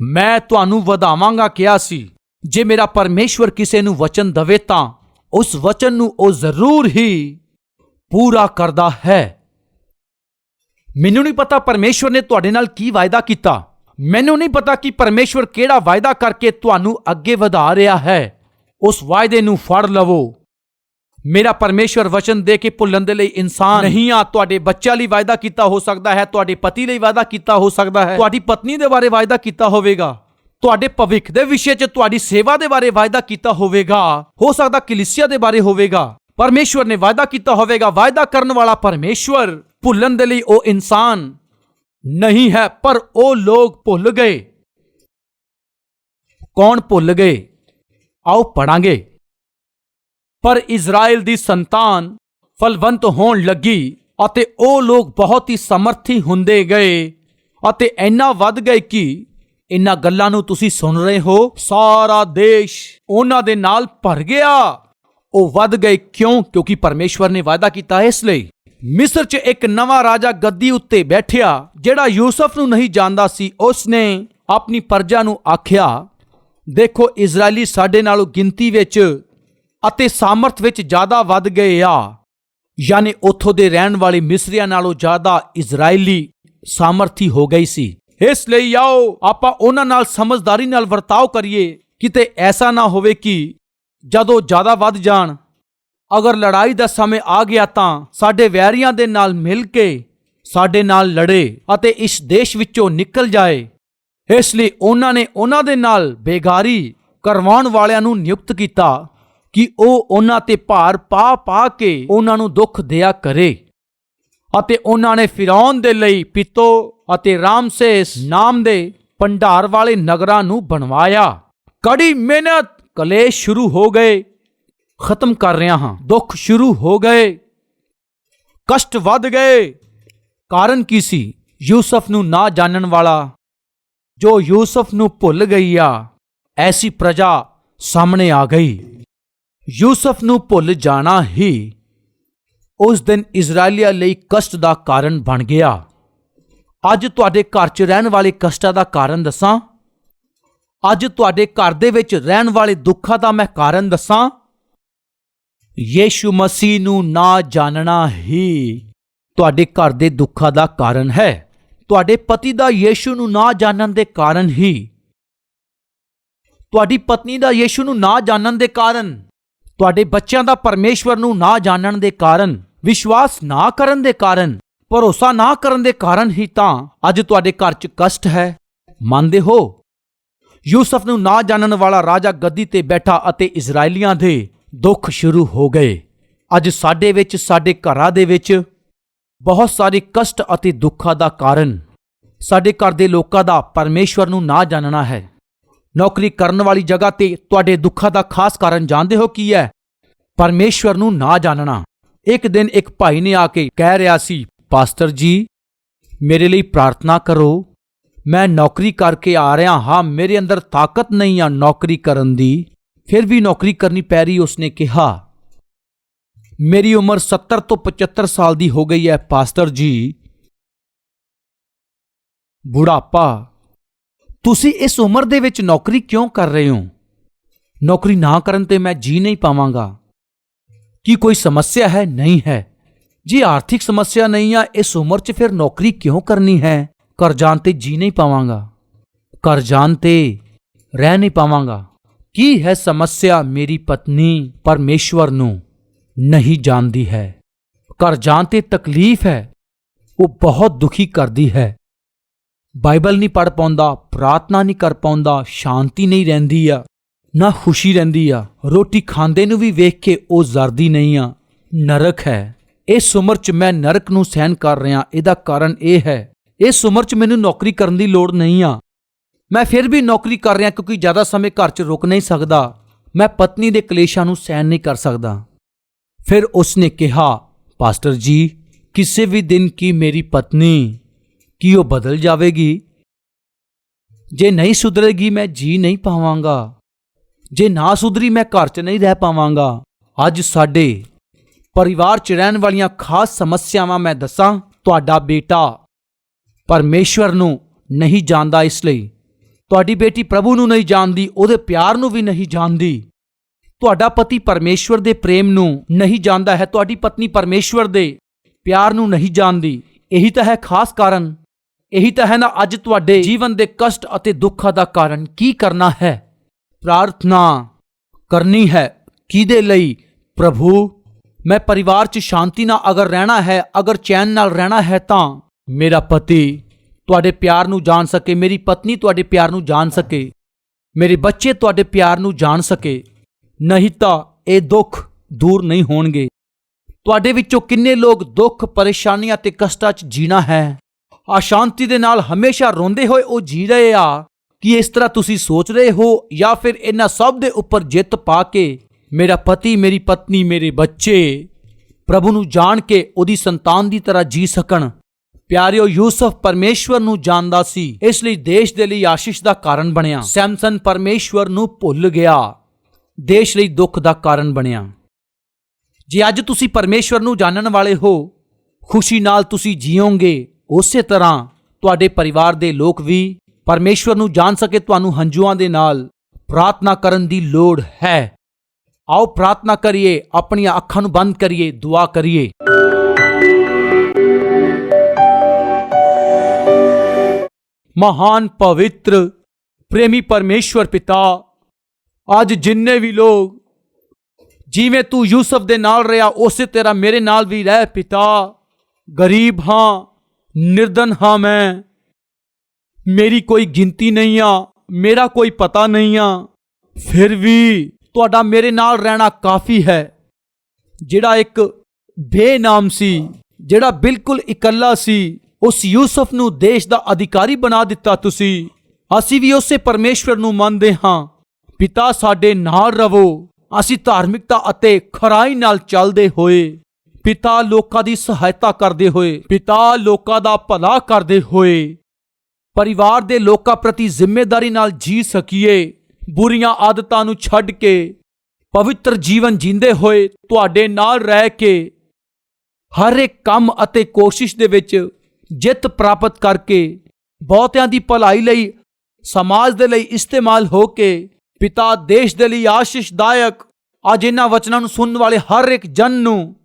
ਮੈਂ ਤੁਹਾਨੂੰ ਵਧਾਵਾਂਗਾ ਕਿਹਾ ਸੀ, ਜੇ ਮੇਰਾ ਪਰਮੇਸ਼ਵਰ ਕਿਸੇ ਨੂੰ ਵਚਨ ਦਵੇ ਤਾਂ ਉਸ ਵਚਨ ਨੂੰ ਉਹ ਜ਼ਰੂਰ ਹੀ ਪੂਰਾ ਕਰਦਾ ਹੈ। ਮੈਨੂੰ ਨਹੀਂ ਪਤਾ ਪਰਮੇਸ਼ਵਰ ਨੇ ਤੁਹਾਡੇ ਨਾਲ ਕੀ ਵਾਅਦਾ ਕੀਤਾ। ਮੈਨੂੰ ਨਹੀਂ ਪਤਾ ਕਿ ਪਰਮੇਸ਼ਵਰ ਕਿਹੜਾ ਵਾਅਦਾ ਕਰਕੇ ਤੁਹਾਨੂੰ ਅੱਗੇ ਵਧਾ ਰਿਹਾ ਹੈ। ਉਸ ਵਾਅਦੇ ਨੂੰ ਫੜ ਲਵੋ। ਮੇਰਾ ਪਰਮੇਸ਼ਵਰ ਵਚਨ ਦੇ ਕੇ ਭੁੱਲਣ ਦੇ ਲਈ ਇਨਸਾਨ ਨਹੀਂ ਆ ਤੁਹਾਡੇ ਬੱਚਿਆਂ ਲਈ ਵਾਅਦਾ ਕੀਤਾ ਹੋ ਸਕਦਾ ਹੈ ਤੁਹਾਡੇ ਪਤੀ ਲਈ ਵਾਅਦਾ ਕੀਤਾ ਹੋ ਸਕਦਾ ਹੈ ਤੁਹਾਡੀ ਪਤਨੀ ਦੇ ਬਾਰੇ ਵਾਅਦਾ ਕੀਤਾ ਹੋਵੇਗਾ ਤੁਹਾਡੇ ਭਵਿੱਖ ਦੇ ਵਿਸ਼ੇ 'ਚ ਤੁਹਾਡੀ ਸੇਵਾ ਦੇ ਬਾਰੇ ਵਾਅਦਾ ਕੀਤਾ ਹੋਵੇਗਾ ਹੋ ਸਕਦਾ ਕਲੀਸਿਆ ਦੇ ਬਾਰੇ ਹੋਵੇਗਾ। ਪਰਮੇਸ਼ਵਰ ਨੇ ਵਾਅਦਾ ਕੀਤਾ ਹੋਵੇਗਾ ਵਾਅਦਾ ਕਰਨ ਵਾਲਾ ਪਰਮੇਸ਼ਵਰ ਭੁੱਲਣ ਦੇ ਲਈ ਉਹ ਇਨਸਾਨ ਨਹੀਂ ਹੈ, ਪਰ ਉਹ ਲੋਕ ਭੁੱਲ ਗਏ। ਕੌਣ ਭੁੱਲ ਗਏ? ਆਓ ਪੜਾਂਗੇ ਪਰ ਇਜ਼ਰਾਈਲ ਦੀ ਸੰਤਾਨ ਫਲਵੰਤ ਹੋਣ ਲੱਗੀ ਅਤੇ ਉਹ ਲੋਕ ਬਹੁਤ ਹੀ ਸਮਰਥੀ ਹੁੰਦੇ ਗਏ ਅਤੇ ਇੰਨਾ ਵੱਧ ਗਏ ਕਿ ਇਨ੍ਹਾਂ ਗੱਲਾਂ ਨੂੰ ਤੁਸੀਂ ਸੁਣ ਰਹੇ ਹੋ। ਸਾਰਾ ਦੇਸ਼ ਉਹਨਾਂ ਦੇ ਨਾਲ ਭਰ ਗਿਆ। ਉਹ ਵੱਧ ਗਏ ਕਿਉਂ? ਕਿਉਂਕਿ ਪਰਮੇਸ਼ਵਰ ਨੇ ਵਾਅਦਾ ਕੀਤਾ ਇਸ ਲਈ। ਮਿਸਰ 'ਚ ਇੱਕ ਨਵਾਂ ਰਾਜਾ ਗੱਦੀ ਉੱਤੇ ਬੈਠਿਆ, ਜਿਹੜਾ ਯੂਸਫ ਨੂੰ ਨਹੀਂ ਜਾਣਦਾ ਸੀ। ਉਸ ਨੇ ਆਪਣੀ ਪਰਜਾ ਨੂੰ ਆਖਿਆ, ਦੇਖੋ, ਇਜ਼ਰਾਈਲੀ ਸਾਡੇ ਨਾਲੋਂ ਗਿਣਤੀ ਵਿੱਚ ਅਤੇ ਸਾਮਰਥ ਵਿੱਚ ਜ਼ਿਆਦਾ ਵੱਧ ਗਏ ਆ। ਯਾਨੀ ਉੱਥੋਂ ਦੇ ਰਹਿਣ ਵਾਲੇ ਮਿਸਰੀਆਂ ਨਾਲੋਂ ਜ਼ਿਆਦਾ ਇਜ਼ਰਾਈਲੀ ਸਾਮਰਥੀ ਹੋ ਗਈ ਸੀ। ਇਸ ਲਈ ਆਓ, ਆਪਾਂ ਉਹਨਾਂ ਨਾਲ ਸਮਝਦਾਰੀ ਨਾਲ ਵਰਤਾਓ ਕਰੀਏ। ਕਿਤੇ ਐਸਾ ਨਾ ਹੋਵੇ ਕਿ ਜਦੋਂ ਜ਼ਿਆਦਾ ਵੱਧ ਜਾਣ ਅਗਰ ਲੜਾਈ ਦਾ ਸਮੇਂ ਆ ਗਿਆ ਤਾਂ ਸਾਡੇ ਵੈਰੀਆਂ ਦੇ ਨਾਲ ਮਿਲ ਕੇ ਸਾਡੇ ਨਾਲ ਲੜੇ ਅਤੇ ਇਸ ਦੇਸ਼ ਵਿੱਚੋਂ ਨਿਕਲ ਜਾਏ। ਇਸ ਲਈ ਉਹਨਾਂ ਨੇ ਉਹਨਾਂ ਦੇ ਨਾਲ ਬੇਗਾਰੀ ਕਰਵਾਉਣ ਵਾਲਿਆਂ ਨੂੰ ਨਿਯੁਕਤ ਕੀਤਾ ਕਿ ਉਹ ਉਹਨਾਂ ਤੇ ਭਾਰ ਪਾ ਪਾ ਕੇ ਉਹਨਾਂ ਨੂੰ ਦੁੱਖ ਦਿਆ ਕਰੇ ਅਤੇ ਉਹਨਾਂ ਨੇ ਫਿਰੌਨ ਦੇ ਲਈ ਪਿੱਤੋ ਅਤੇ ਰਾਮਸੇਸ ਨਾਮ ਦੇ ਭੰਡਾਰ ਵਾਲੇ ਨਗਰਾਂ ਨੂੰ ਬਣਵਾਇਆ। ਕੜੀ ਮਿਹਨਤ ਕਲੇਸ਼ ਸ਼ੁਰੂ ਹੋ ਗਏ। ਖਤਮ ਕਰ ਰਿਹਾ ਹਾਂ। ਦੁੱਖ ਸ਼ੁਰੂ ਹੋ ਗਏ। ਕਸ਼ਟ ਵੱਧ ਗਏ। ਕਾਰਨ ਕੀ ਸੀ? ਯੂਸਫ ਨੂੰ ਨਾ ਜਾਣਨ ਵਾਲਾ। ਜੋ ਯੂਸਫ ਨੂੰ ਭੁੱਲ ਗਈ ਆ, ਐਸੀ ਪ੍ਰਜਾ ਸਾਹਮਣੇ ਆ ਗਈ। ਯੂਸਫ ਨੂੰ ਭੁੱਲ ਜਾਣਾ ਹੀ ਉਸ ਦਿਨ ਇਜ਼ਰਾਈਲੀਆ ਲਈ ਕਸ਼ਟ ਦਾ ਕਾਰਨ ਬਣ ਗਿਆ। ਅੱਜ ਤੁਹਾਡੇ ਘਰ 'ਚ ਰਹਿਣ ਵਾਲੇ ਕਸ਼ਟਾਂ ਦਾ ਕਾਰਨ ਦੱਸਾਂ? ਅੱਜ ਤੁਹਾਡੇ ਘਰ ਦੇ ਵਿੱਚ ਰਹਿਣ ਵਾਲੇ ਦੁੱਖਾਂ ਦਾ ਮੈਂ ਕਾਰਨ ਦੱਸਾਂ? ਯੀਸ਼ੂ ਮਸੀਹ ਨੂੰ ਨਾ ਜਾਣਨਾ ਹੀ ਤੁਹਾਡੇ ਘਰ ਦੇ ਦੁੱਖਾਂ ਦਾ ਕਾਰਨ ਹੈ। ਤੁਹਾਡੇ ਪਤੀ ਦਾ ਯੀਸ਼ੂ ਨੂੰ ਨਾ ਜਾਣਨ ਦੇ ਕਾਰਨ ਹੀ। ਤੁਹਾਡੀ ਪਤਨੀ ਦਾ ਯੀਸ਼ੂ ਨੂੰ ਨਾ ਜਾਣਨ ਦੇ ਕਾਰਨ। ਤੁਹਾਡੇ ਬੱਚਿਆਂ ਦਾ ਪਰਮੇਸ਼ਵਰ ਨੂੰ ਨਾ ਜਾਣਨ ਦੇ ਕਾਰਨ। ਵਿਸ਼ਵਾਸ ਨਾ ਕਰਨ ਦੇ ਕਾਰਨ। ਭਰੋਸਾ ਨਾ ਕਰਨ ਦੇ ਕਾਰਨ ਹੀ ਤਾਂ ਅੱਜ ਤੁਹਾਡੇ ਘਰ 'ਚ ਕਸ਼ਟ ਹੈ। ਮੰਨਦੇ ਹੋ? ਯੂਸਫ ਨੂੰ ਨਾ ਜਾਣਨ ਵਾਲਾ ਰਾਜਾ ਗੱਦੀ ਤੇ ਬੈਠਾ ਅਤੇ ਇਜ਼ਰਾਈਲੀਆਂ ਦੇ ਦੁੱਖ ਸ਼ੁਰੂ ਹੋ ਗਏ। ਅੱਜ ਸਾਡੇ ਵਿੱਚ, ਸਾਡੇ ਘਰਾਂ ਦੇ ਵਿੱਚ ਬਹੁਤ ਸਾਰੇ ਕਸ਼ਟ ਅਤੇ ਦੁੱਖਾਂ ਦਾ ਕਾਰਨ। ਸਾਡੇ ਘਰ ਦੇ ਲੋਕਾਂ ਦਾ ਪਰਮੇਸ਼ਵਰ ਨੂੰ ਨਾ ਜਾਣਨਾ ਹੈ। ਨੌਕਰੀ ਕਰਨ ਵਾਲੀ ਜਗ੍ਹਾ ਤੇ ਤੁਹਾਡੇ ਦੁੱਖਾਂ ਦਾ ਖਾਸ ਕਾਰਨ ਜਾਣਦੇ ਹੋ ਕੀ ਹੈ? ਪਰਮੇਸ਼ਵਰ ਨੂੰ ਨਾ ਜਾਣਨਾ। ਇੱਕ ਦਿਨ ਇੱਕ ਭਾਈ ਨੇ ਆ ਕੇ ਕਹਿ ਰਿਹਾ ਸੀ, ਪਾਸਟਰ ਜੀ, ਮੇਰੇ ਲਈ ਪ੍ਰਾਰਥਨਾ ਕਰੋ। ਮੈਂ ਨੌਕਰੀ ਕਰਕੇ ਆ ਰਿਹਾ ਹਾਂ। ਮੇਰੇ ਅੰਦਰ ਤਾਕਤ ਨਹੀਂ ਆ ਨੌਕਰੀ ਕਰਨ ਦੀ। ਫਿਰ ਵੀ ਨੌਕਰੀ ਕਰਨੀ ਪੈ ਰਹੀ, ਉਸਨੇ ਕਿਹਾ, ਮੇਰੀ ਉਮਰ 70 ਤੋਂ 75 ਸਾਲ ਦੀ ਹੋ ਗਈ ਹੈ, ਪਾਸਟਰ ਜੀ। ਬੁਢਾਪਾ, ਤੁਸੀਂ ਇਸ ਉਮਰ ਦੇ ਵਿੱਚ ਨੌਕਰੀ ਕਿਉਂ ਕਰ ਰਹੇ ਹੋ? ਨੌਕਰੀ ਨਾ ਕਰਨ ਤੇ ਮੈਂ ਜੀ ਨਹੀਂ ਪਾਵਾਂਗਾ। ਕੀ ਕੋਈ ਸਮੱਸਿਆ ਹੈ? ਨਹੀਂ ਹੈ। ਜੀ, ਆਰਥਿਕ ਸਮੱਸਿਆ ਨਹੀਂ ਆ, ਇਸ ਉਮਰ 'ਚ ਫਿਰ ਨੌਕਰੀ ਕਿਉਂ ਕਰਨੀ ਹੈ? ਕਰ ਜਾਣ ਤੇ ਜੀ ਨਹੀਂ ਪਾਵਾਂਗਾ। ਕਰ ਜਾਣ ਤੇ ਰਹਿ ਨਹੀਂ ਪਾਵਾਂਗਾ। ਕੀ ਹੈ ਸਮੱਸਿਆ ਮੇਰੀ ਪਤਨੀ ਪਰਮੇਸ਼ਵਰ ਨੂੰ ਨਹੀਂ ਜਾਣਦੀ ਹੈ। ਘਰ ਜਾਣ ਤੇ ਤਕਲੀਫ ਹੈ। ਉਹ ਬਹੁਤ ਦੁਖੀ ਕਰਦੀ ਹੈ। ਬਾਈਬਲ ਨਹੀਂ ਪੜ ਪਾਉਂਦਾ, ਪ੍ਰਾਰਥਨਾ ਨਹੀਂ ਕਰ ਪਾਉਂਦਾ, ਸ਼ਾਂਤੀ ਨਹੀਂ ਰਹਿੰਦੀ ਆ, ਨਾ ਖੁਸ਼ੀ ਰਹਿੰਦੀ ਆ। ਰੋਟੀ ਖਾਂਦੇ ਨੂੰ ਵੀ ਵੇਖ ਕੇ ਉਹ ਜ਼ਰਦੀ ਨਹੀਂ ਆ। ਨਰਕ ਹੈ। ਇਸ ਉਮਰ 'ਚ ਮੈਂ ਨਰਕ ਨੂੰ ਸਹਿਨ ਕਰ ਰਿਹਾ। ਇਹਦਾ ਕਾਰਨ ਇਹ ਹੈ। ਇਸ ਉਮਰ 'ਚ ਮੈਨੂੰ ਨੌਕਰੀ ਕਰਨ ਦੀ ਲੋੜ ਨਹੀਂ ਆ। ਮੈਂ ਫਿਰ ਵੀ ਨੌਕਰੀ ਕਰ ਰਿਹਾ ਕਿਉਂਕਿ ਜ਼ਿਆਦਾ ਸਮੇਂ ਘਰ 'ਚ ਰੁਕ ਨਹੀਂ ਸਕਦਾ। ਮੈਂ ਪਤਨੀ ਦੇ ਕਲੇਸ਼ਾਂ ਨੂੰ ਸਹਿਣ ਨਹੀਂ ਕਰ ਸਕਦਾ। ਫਿਰ ਉਸਨੇ ਕਿਹਾ, ਪਾਸਟਰ ਜੀ, ਕਿਸੇ ਵੀ ਦਿਨ ਕੀ ਮੇਰੀ ਪਤਨੀ, ਕੀ ਉਹ ਬਦਲ ਜਾਵੇਗੀ? ਜੇ ਨਹੀਂ ਸੁਧਰੇਗੀ ਮੈਂ ਜੀ ਨਹੀਂ ਪਾਵਾਂਗਾ। ਜੇ ਨਾ ਸੁਧਰੀ ਮੈਂ ਘਰ 'ਚ ਨਹੀਂ ਰਹਿ ਪਾਵਾਂਗਾ। ਅੱਜ ਸਾਡੇ ਪਰਿਵਾਰ 'ਚ ਰਹਿਣ ਵਾਲੀਆਂ ਖਾਸ ਸਮੱਸਿਆਵਾਂ ਮੈਂ ਦੱਸਾਂ, ਤੁਹਾਡਾ ਬੇਟਾ ਪਰਮੇਸ਼ਵਰ ਨੂੰ ਨਹੀਂ ਜਾਣਦਾ ਇਸ ਲਈ। ਤੁਹਾਡੀ ਬੇਟੀ ਪ੍ਰਭੂ ਨੂੰ ਨਹੀਂ ਜਾਣਦੀ, ਉਹਦੇ ਪਿਆਰ ਨੂੰ ਵੀ ਨਹੀਂ ਜਾਣਦੀ। ਤੁਹਾਡਾ ਪਤੀ ਪਰਮੇਸ਼ਵਰ ਦੇ ਪ੍ਰੇਮ ਨੂੰ ਨਹੀਂ ਜਾਣਦਾ ਹੈ, ਤੁਹਾਡੀ ਪਤਨੀ ਪਰਮੇਸ਼ਵਰ ਦੇ ਪਿਆਰ ਨੂੰ ਨਹੀਂ ਜਾਣਦੀ। ਇਹੀ ਤਾਂ ਹੈ ਖਾਸ ਕਾਰਨ। ਇਹੀ ਤਾਂ ਹੈ ਨਾ ਅੱਜ ਤੁਹਾਡੇ ਜੀਵਨ ਦੇ ਕਸ਼ਟ ਅਤੇ ਦੁੱਖਾਂ ਦਾ ਕਾਰਨ। ਕੀ ਕਰਨਾ ਹੈ? ਪ੍ਰਾਰਥਨਾ ਕਰਨੀ ਹੈ। ਕਿਹਦੇ ਲਈ? ਪ੍ਰਭੂ, ਮੈਂ ਪਰਿਵਾਰ 'ਚ ਸ਼ਾਂਤੀ ਨਾਲ ਅਗਰ ਰਹਿਣਾ ਹੈ, ਅਗਰ ਚੈਨ ਨਾਲ ਰਹਿਣਾ ਹੈ ਤਾਂ ਮੇਰਾ ਪਤੀ ਤੁਹਾਡੇ ਪਿਆਰ ਨੂੰ ਜਾਣ ਸਕੇ, ਮੇਰੀ ਪਤਨੀ ਤੁਹਾਡੇ ਪਿਆਰ ਨੂੰ ਜਾਣ ਸਕੇ, ਮੇਰੇ ਬੱਚੇ ਤੁਹਾਡੇ ਪਿਆਰ ਨੂੰ ਜਾਣ ਸਕੇ, ਨਹੀਂ ਤਾਂ ਇਹ ਦੁੱਖ ਦੂਰ ਨਹੀਂ ਹੋਣਗੇ। ਤੁਹਾਡੇ ਵਿੱਚੋਂ ਕਿੰਨੇ ਲੋਕ ਦੁੱਖ, ਪਰੇਸ਼ਾਨੀਆਂ ਤੇ ਕਸ਼ਟਾਂ 'ਚ ਜੀਣਾ ਹੈ? ਅਸ਼ਾਂਤੀ ਦੇ ਨਾਲ ਹਮੇਸ਼ਾ ਰੋਂਦੇ ਹੋਏ ਉਹ ਜੀ ਰਹੇ ਆ ਕਿ ਇਸ ਤਰ੍ਹਾਂ ਤੁਸੀਂ ਸੋਚ ਰਹੇ ਹੋ ਜਾਂ ਫਿਰ ਇਹਨਾਂ ਸਭ ਦੇ ਉੱਪਰ ਜਿੱਤ ਪਾ ਕੇ ਮੇਰਾ ਪਤੀ, ਮੇਰੀ ਪਤਨੀ, ਮੇਰੇ ਬੱਚੇ, ਪ੍ਰਭੂ ਨੂੰ ਜਾਣ ਕੇ ਉਹਦੀ ਸੰਤਾਨ ਦੀ ਤਰ੍ਹਾਂ ਜੀ ਸਕਣ। ਪਿਆਰਿਓ, ਯੂਸਫ ਪਰਮੇਸ਼ਵਰ ਨੂੰ ਜਾਣਦਾ ਸੀ। ਇਸ ਲਈ ਦੇਸ਼ ਦੇ ਲਈ ਆਸ਼ੀਸ਼ ਦਾ ਕਾਰਨ ਬਣਿਆ। ਸੈਮਸਨ ਪਰਮੇਸ਼ਵਰ ਨੂੰ ਭੁੱਲ ਗਿਆ। ਦੇਸ਼ ਲਈ ਦੁੱਖ ਦਾ ਕਾਰਨ ਬਣਿਆ। ਜੇ ਅੱਜ ਤੁਸੀਂ ਪਰਮੇਸ਼ਵਰ ਨੂੰ ਜਾਣਨ ਵਾਲੇ ਹੋ, ਖੁਸ਼ੀ ਨਾਲ ਤੁਸੀਂ ਜੀਓਗੇ। ਉਸੇ ਤਰ੍ਹਾਂ ਤੁਹਾਡੇ ਪਰਿਵਾਰ ਦੇ ਲੋਕ ਵੀ ਪਰਮੇਸ਼ਵਰ ਨੂੰ ਜਾਣ ਸਕੇ ਤੁਹਾਨੂੰ ਹੰਝੂਆਂ ਦੇ ਨਾਲ। ਪ੍ਰਾਰਥਨਾ ਕਰਨ ਦੀ ਲੋੜ ਹੈ। ਆਓ ਪ੍ਰਾਰਥਨਾ ਕਰੀਏ, ਆਪਣੀਆਂ ਅੱਖਾਂ ਨੂੰ ਬੰਦ ਕਰੀਏ, ਦੁਆ ਕਰੀਏ। ਮਹਾਨ ਪਵਿੱਤਰ, ਪ੍ਰੇਮੀ ਪਰਮੇਸ਼ਵਰ ਪਿਤਾ। ਅੱਜ ਜਿੰਨੇ ਵੀ ਲੋਕ ਜਿਵੇਂ ਤੂੰ ਯੂਸਫ ਦੇ ਨਾਲ ਰਿਹਾ, ਉਸੇ ਤਰ੍ਹਾਂ ਮੇਰੇ ਨਾਲ ਵੀ ਰਹਿ ਪਿਤਾ। ਗਰੀਬ ਹਾਂ, ਨਿਰਧਨ ਹਾਂ ਮੈਂ। ਮੇਰੀ ਕੋਈ ਗਿਣਤੀ ਨਹੀਂ ਆ, ਮੇਰਾ ਕੋਈ ਪਤਾ ਨਹੀਂ ਆ। ਫਿਰ ਵੀ ਤੁਹਾਡਾ ਮੇਰੇ ਨਾਲ ਰਹਿਣਾ ਕਾਫੀ ਹੈ। ਜਿਹੜਾ ਇੱਕ ਬੇਨਾਮ ਸੀ, ਜਿਹੜਾ ਬਿਲਕੁਲ ਇਕੱਲਾ ਸੀ ਉਸ ਯੂਸਫ ਨੂੰ ਦੇਸ਼ ਦਾ ਅਧਿਕਾਰੀ ਬਣਾ ਦਿੱਤਾ ਤੁਸੀਂ। ਅਸੀਂ ਵੀ ਉਸੇ ਪਰਮੇਸ਼ਵਰ ਨੂੰ ਮੰਨਦੇ ਹਾਂ। ਪਿਤਾ ਸਾਡੇ ਨਾਲ ਰਵੋ। ਅਸੀਂ ਧਾਰਮਿਕਤਾ ਅਤੇ ਖਰਾਈ ਨਾਲ ਚੱਲਦੇ ਹੋਏ। ਪਿਤਾ ਲੋਕਾਂ ਦੀ ਸਹਾਇਤਾ ਕਰਦੇ ਹੋਏ। ਪਿਤਾ ਲੋਕਾਂ ਦਾ ਭਲਾ ਕਰਦੇ ਹੋਏ। ਪਰਿਵਾਰ ਦੇ ਲੋਕਾਂ ਪ੍ਰਤੀ ਜ਼ਿੰਮੇਵਾਰੀ ਨਾਲ ਜੀ ਸਕੀਏ। ਬੁਰੀਆਂ ਆਦਤਾਂ ਨੂੰ ਛੱਡ ਕੇ। ਪਵਿੱਤਰ ਜੀਵਨ ਜੀਂਦੇ ਹੋਏ ਤੁਹਾਡੇ ਨਾਲ ਰਹਿ ਕੇ। ਹਰ ਇੱਕ ਕੰਮ ਅਤੇ ਕੋਸ਼ਿਸ਼ ਦੇ ਵਿੱਚ ਜਿੱਤ ਪ੍ਰਾਪਤ ਕਰਕੇ ਬਹੁਤਿਆਂ ਦੀ ਭਲਾਈ ਲਈ, ਸਮਾਜ ਦੇ ਲਈ ਇਸਤੇਮਾਲ ਹੋ ਕੇ ਪਿਤਾ ਦੇਸ਼ ਦੇ ਲਈ ਆਸ਼ੀਸ਼ਦਾਇਕ, ਅੱਜ ਇਹਨਾਂ ਵਚਨਾਂ ਨੂੰ ਸੁਣਨ ਵਾਲੇ ਹਰ ਇੱਕ ਜਨ ਨੂੰ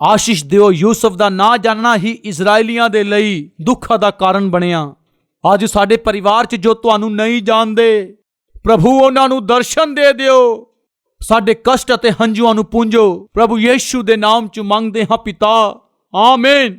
ਆਸ਼ੀਸ਼ ਦਿਓ। ਯੂਸਫ ਦਾ ਨਾਂ ਜਾਣਨਾ ਹੀ ਇਜ਼ਰਾਈਲੀਆਂ ਦੇ ਲਈ ਦੁੱਖਾਂ ਦਾ ਕਾਰਨ ਬਣਿਆ। ਅੱਜ ਸਾਡੇ ਪਰਿਵਾਰ 'ਚ ਜੋ ਤੁਹਾਨੂੰ ਨਹੀਂ ਜਾਣਦੇ, ਪ੍ਰਭੂ ਉਹਨਾਂ ਨੂੰ ਦਰਸ਼ਨ ਦੇ ਦਿਓ। ਸਾਡੇ ਕਸ਼ਟ ਅਤੇ ਹੰਝੂਆਂ ਨੂੰ ਪੂੰਝੋ ਪ੍ਰਭੂ ਯੀਸ਼ੂ ਦੇ ਨਾਮ 'ਚ ਮੰਗਦੇ ਹਾਂ ਪਿਤਾ, ਆਮੀਨ।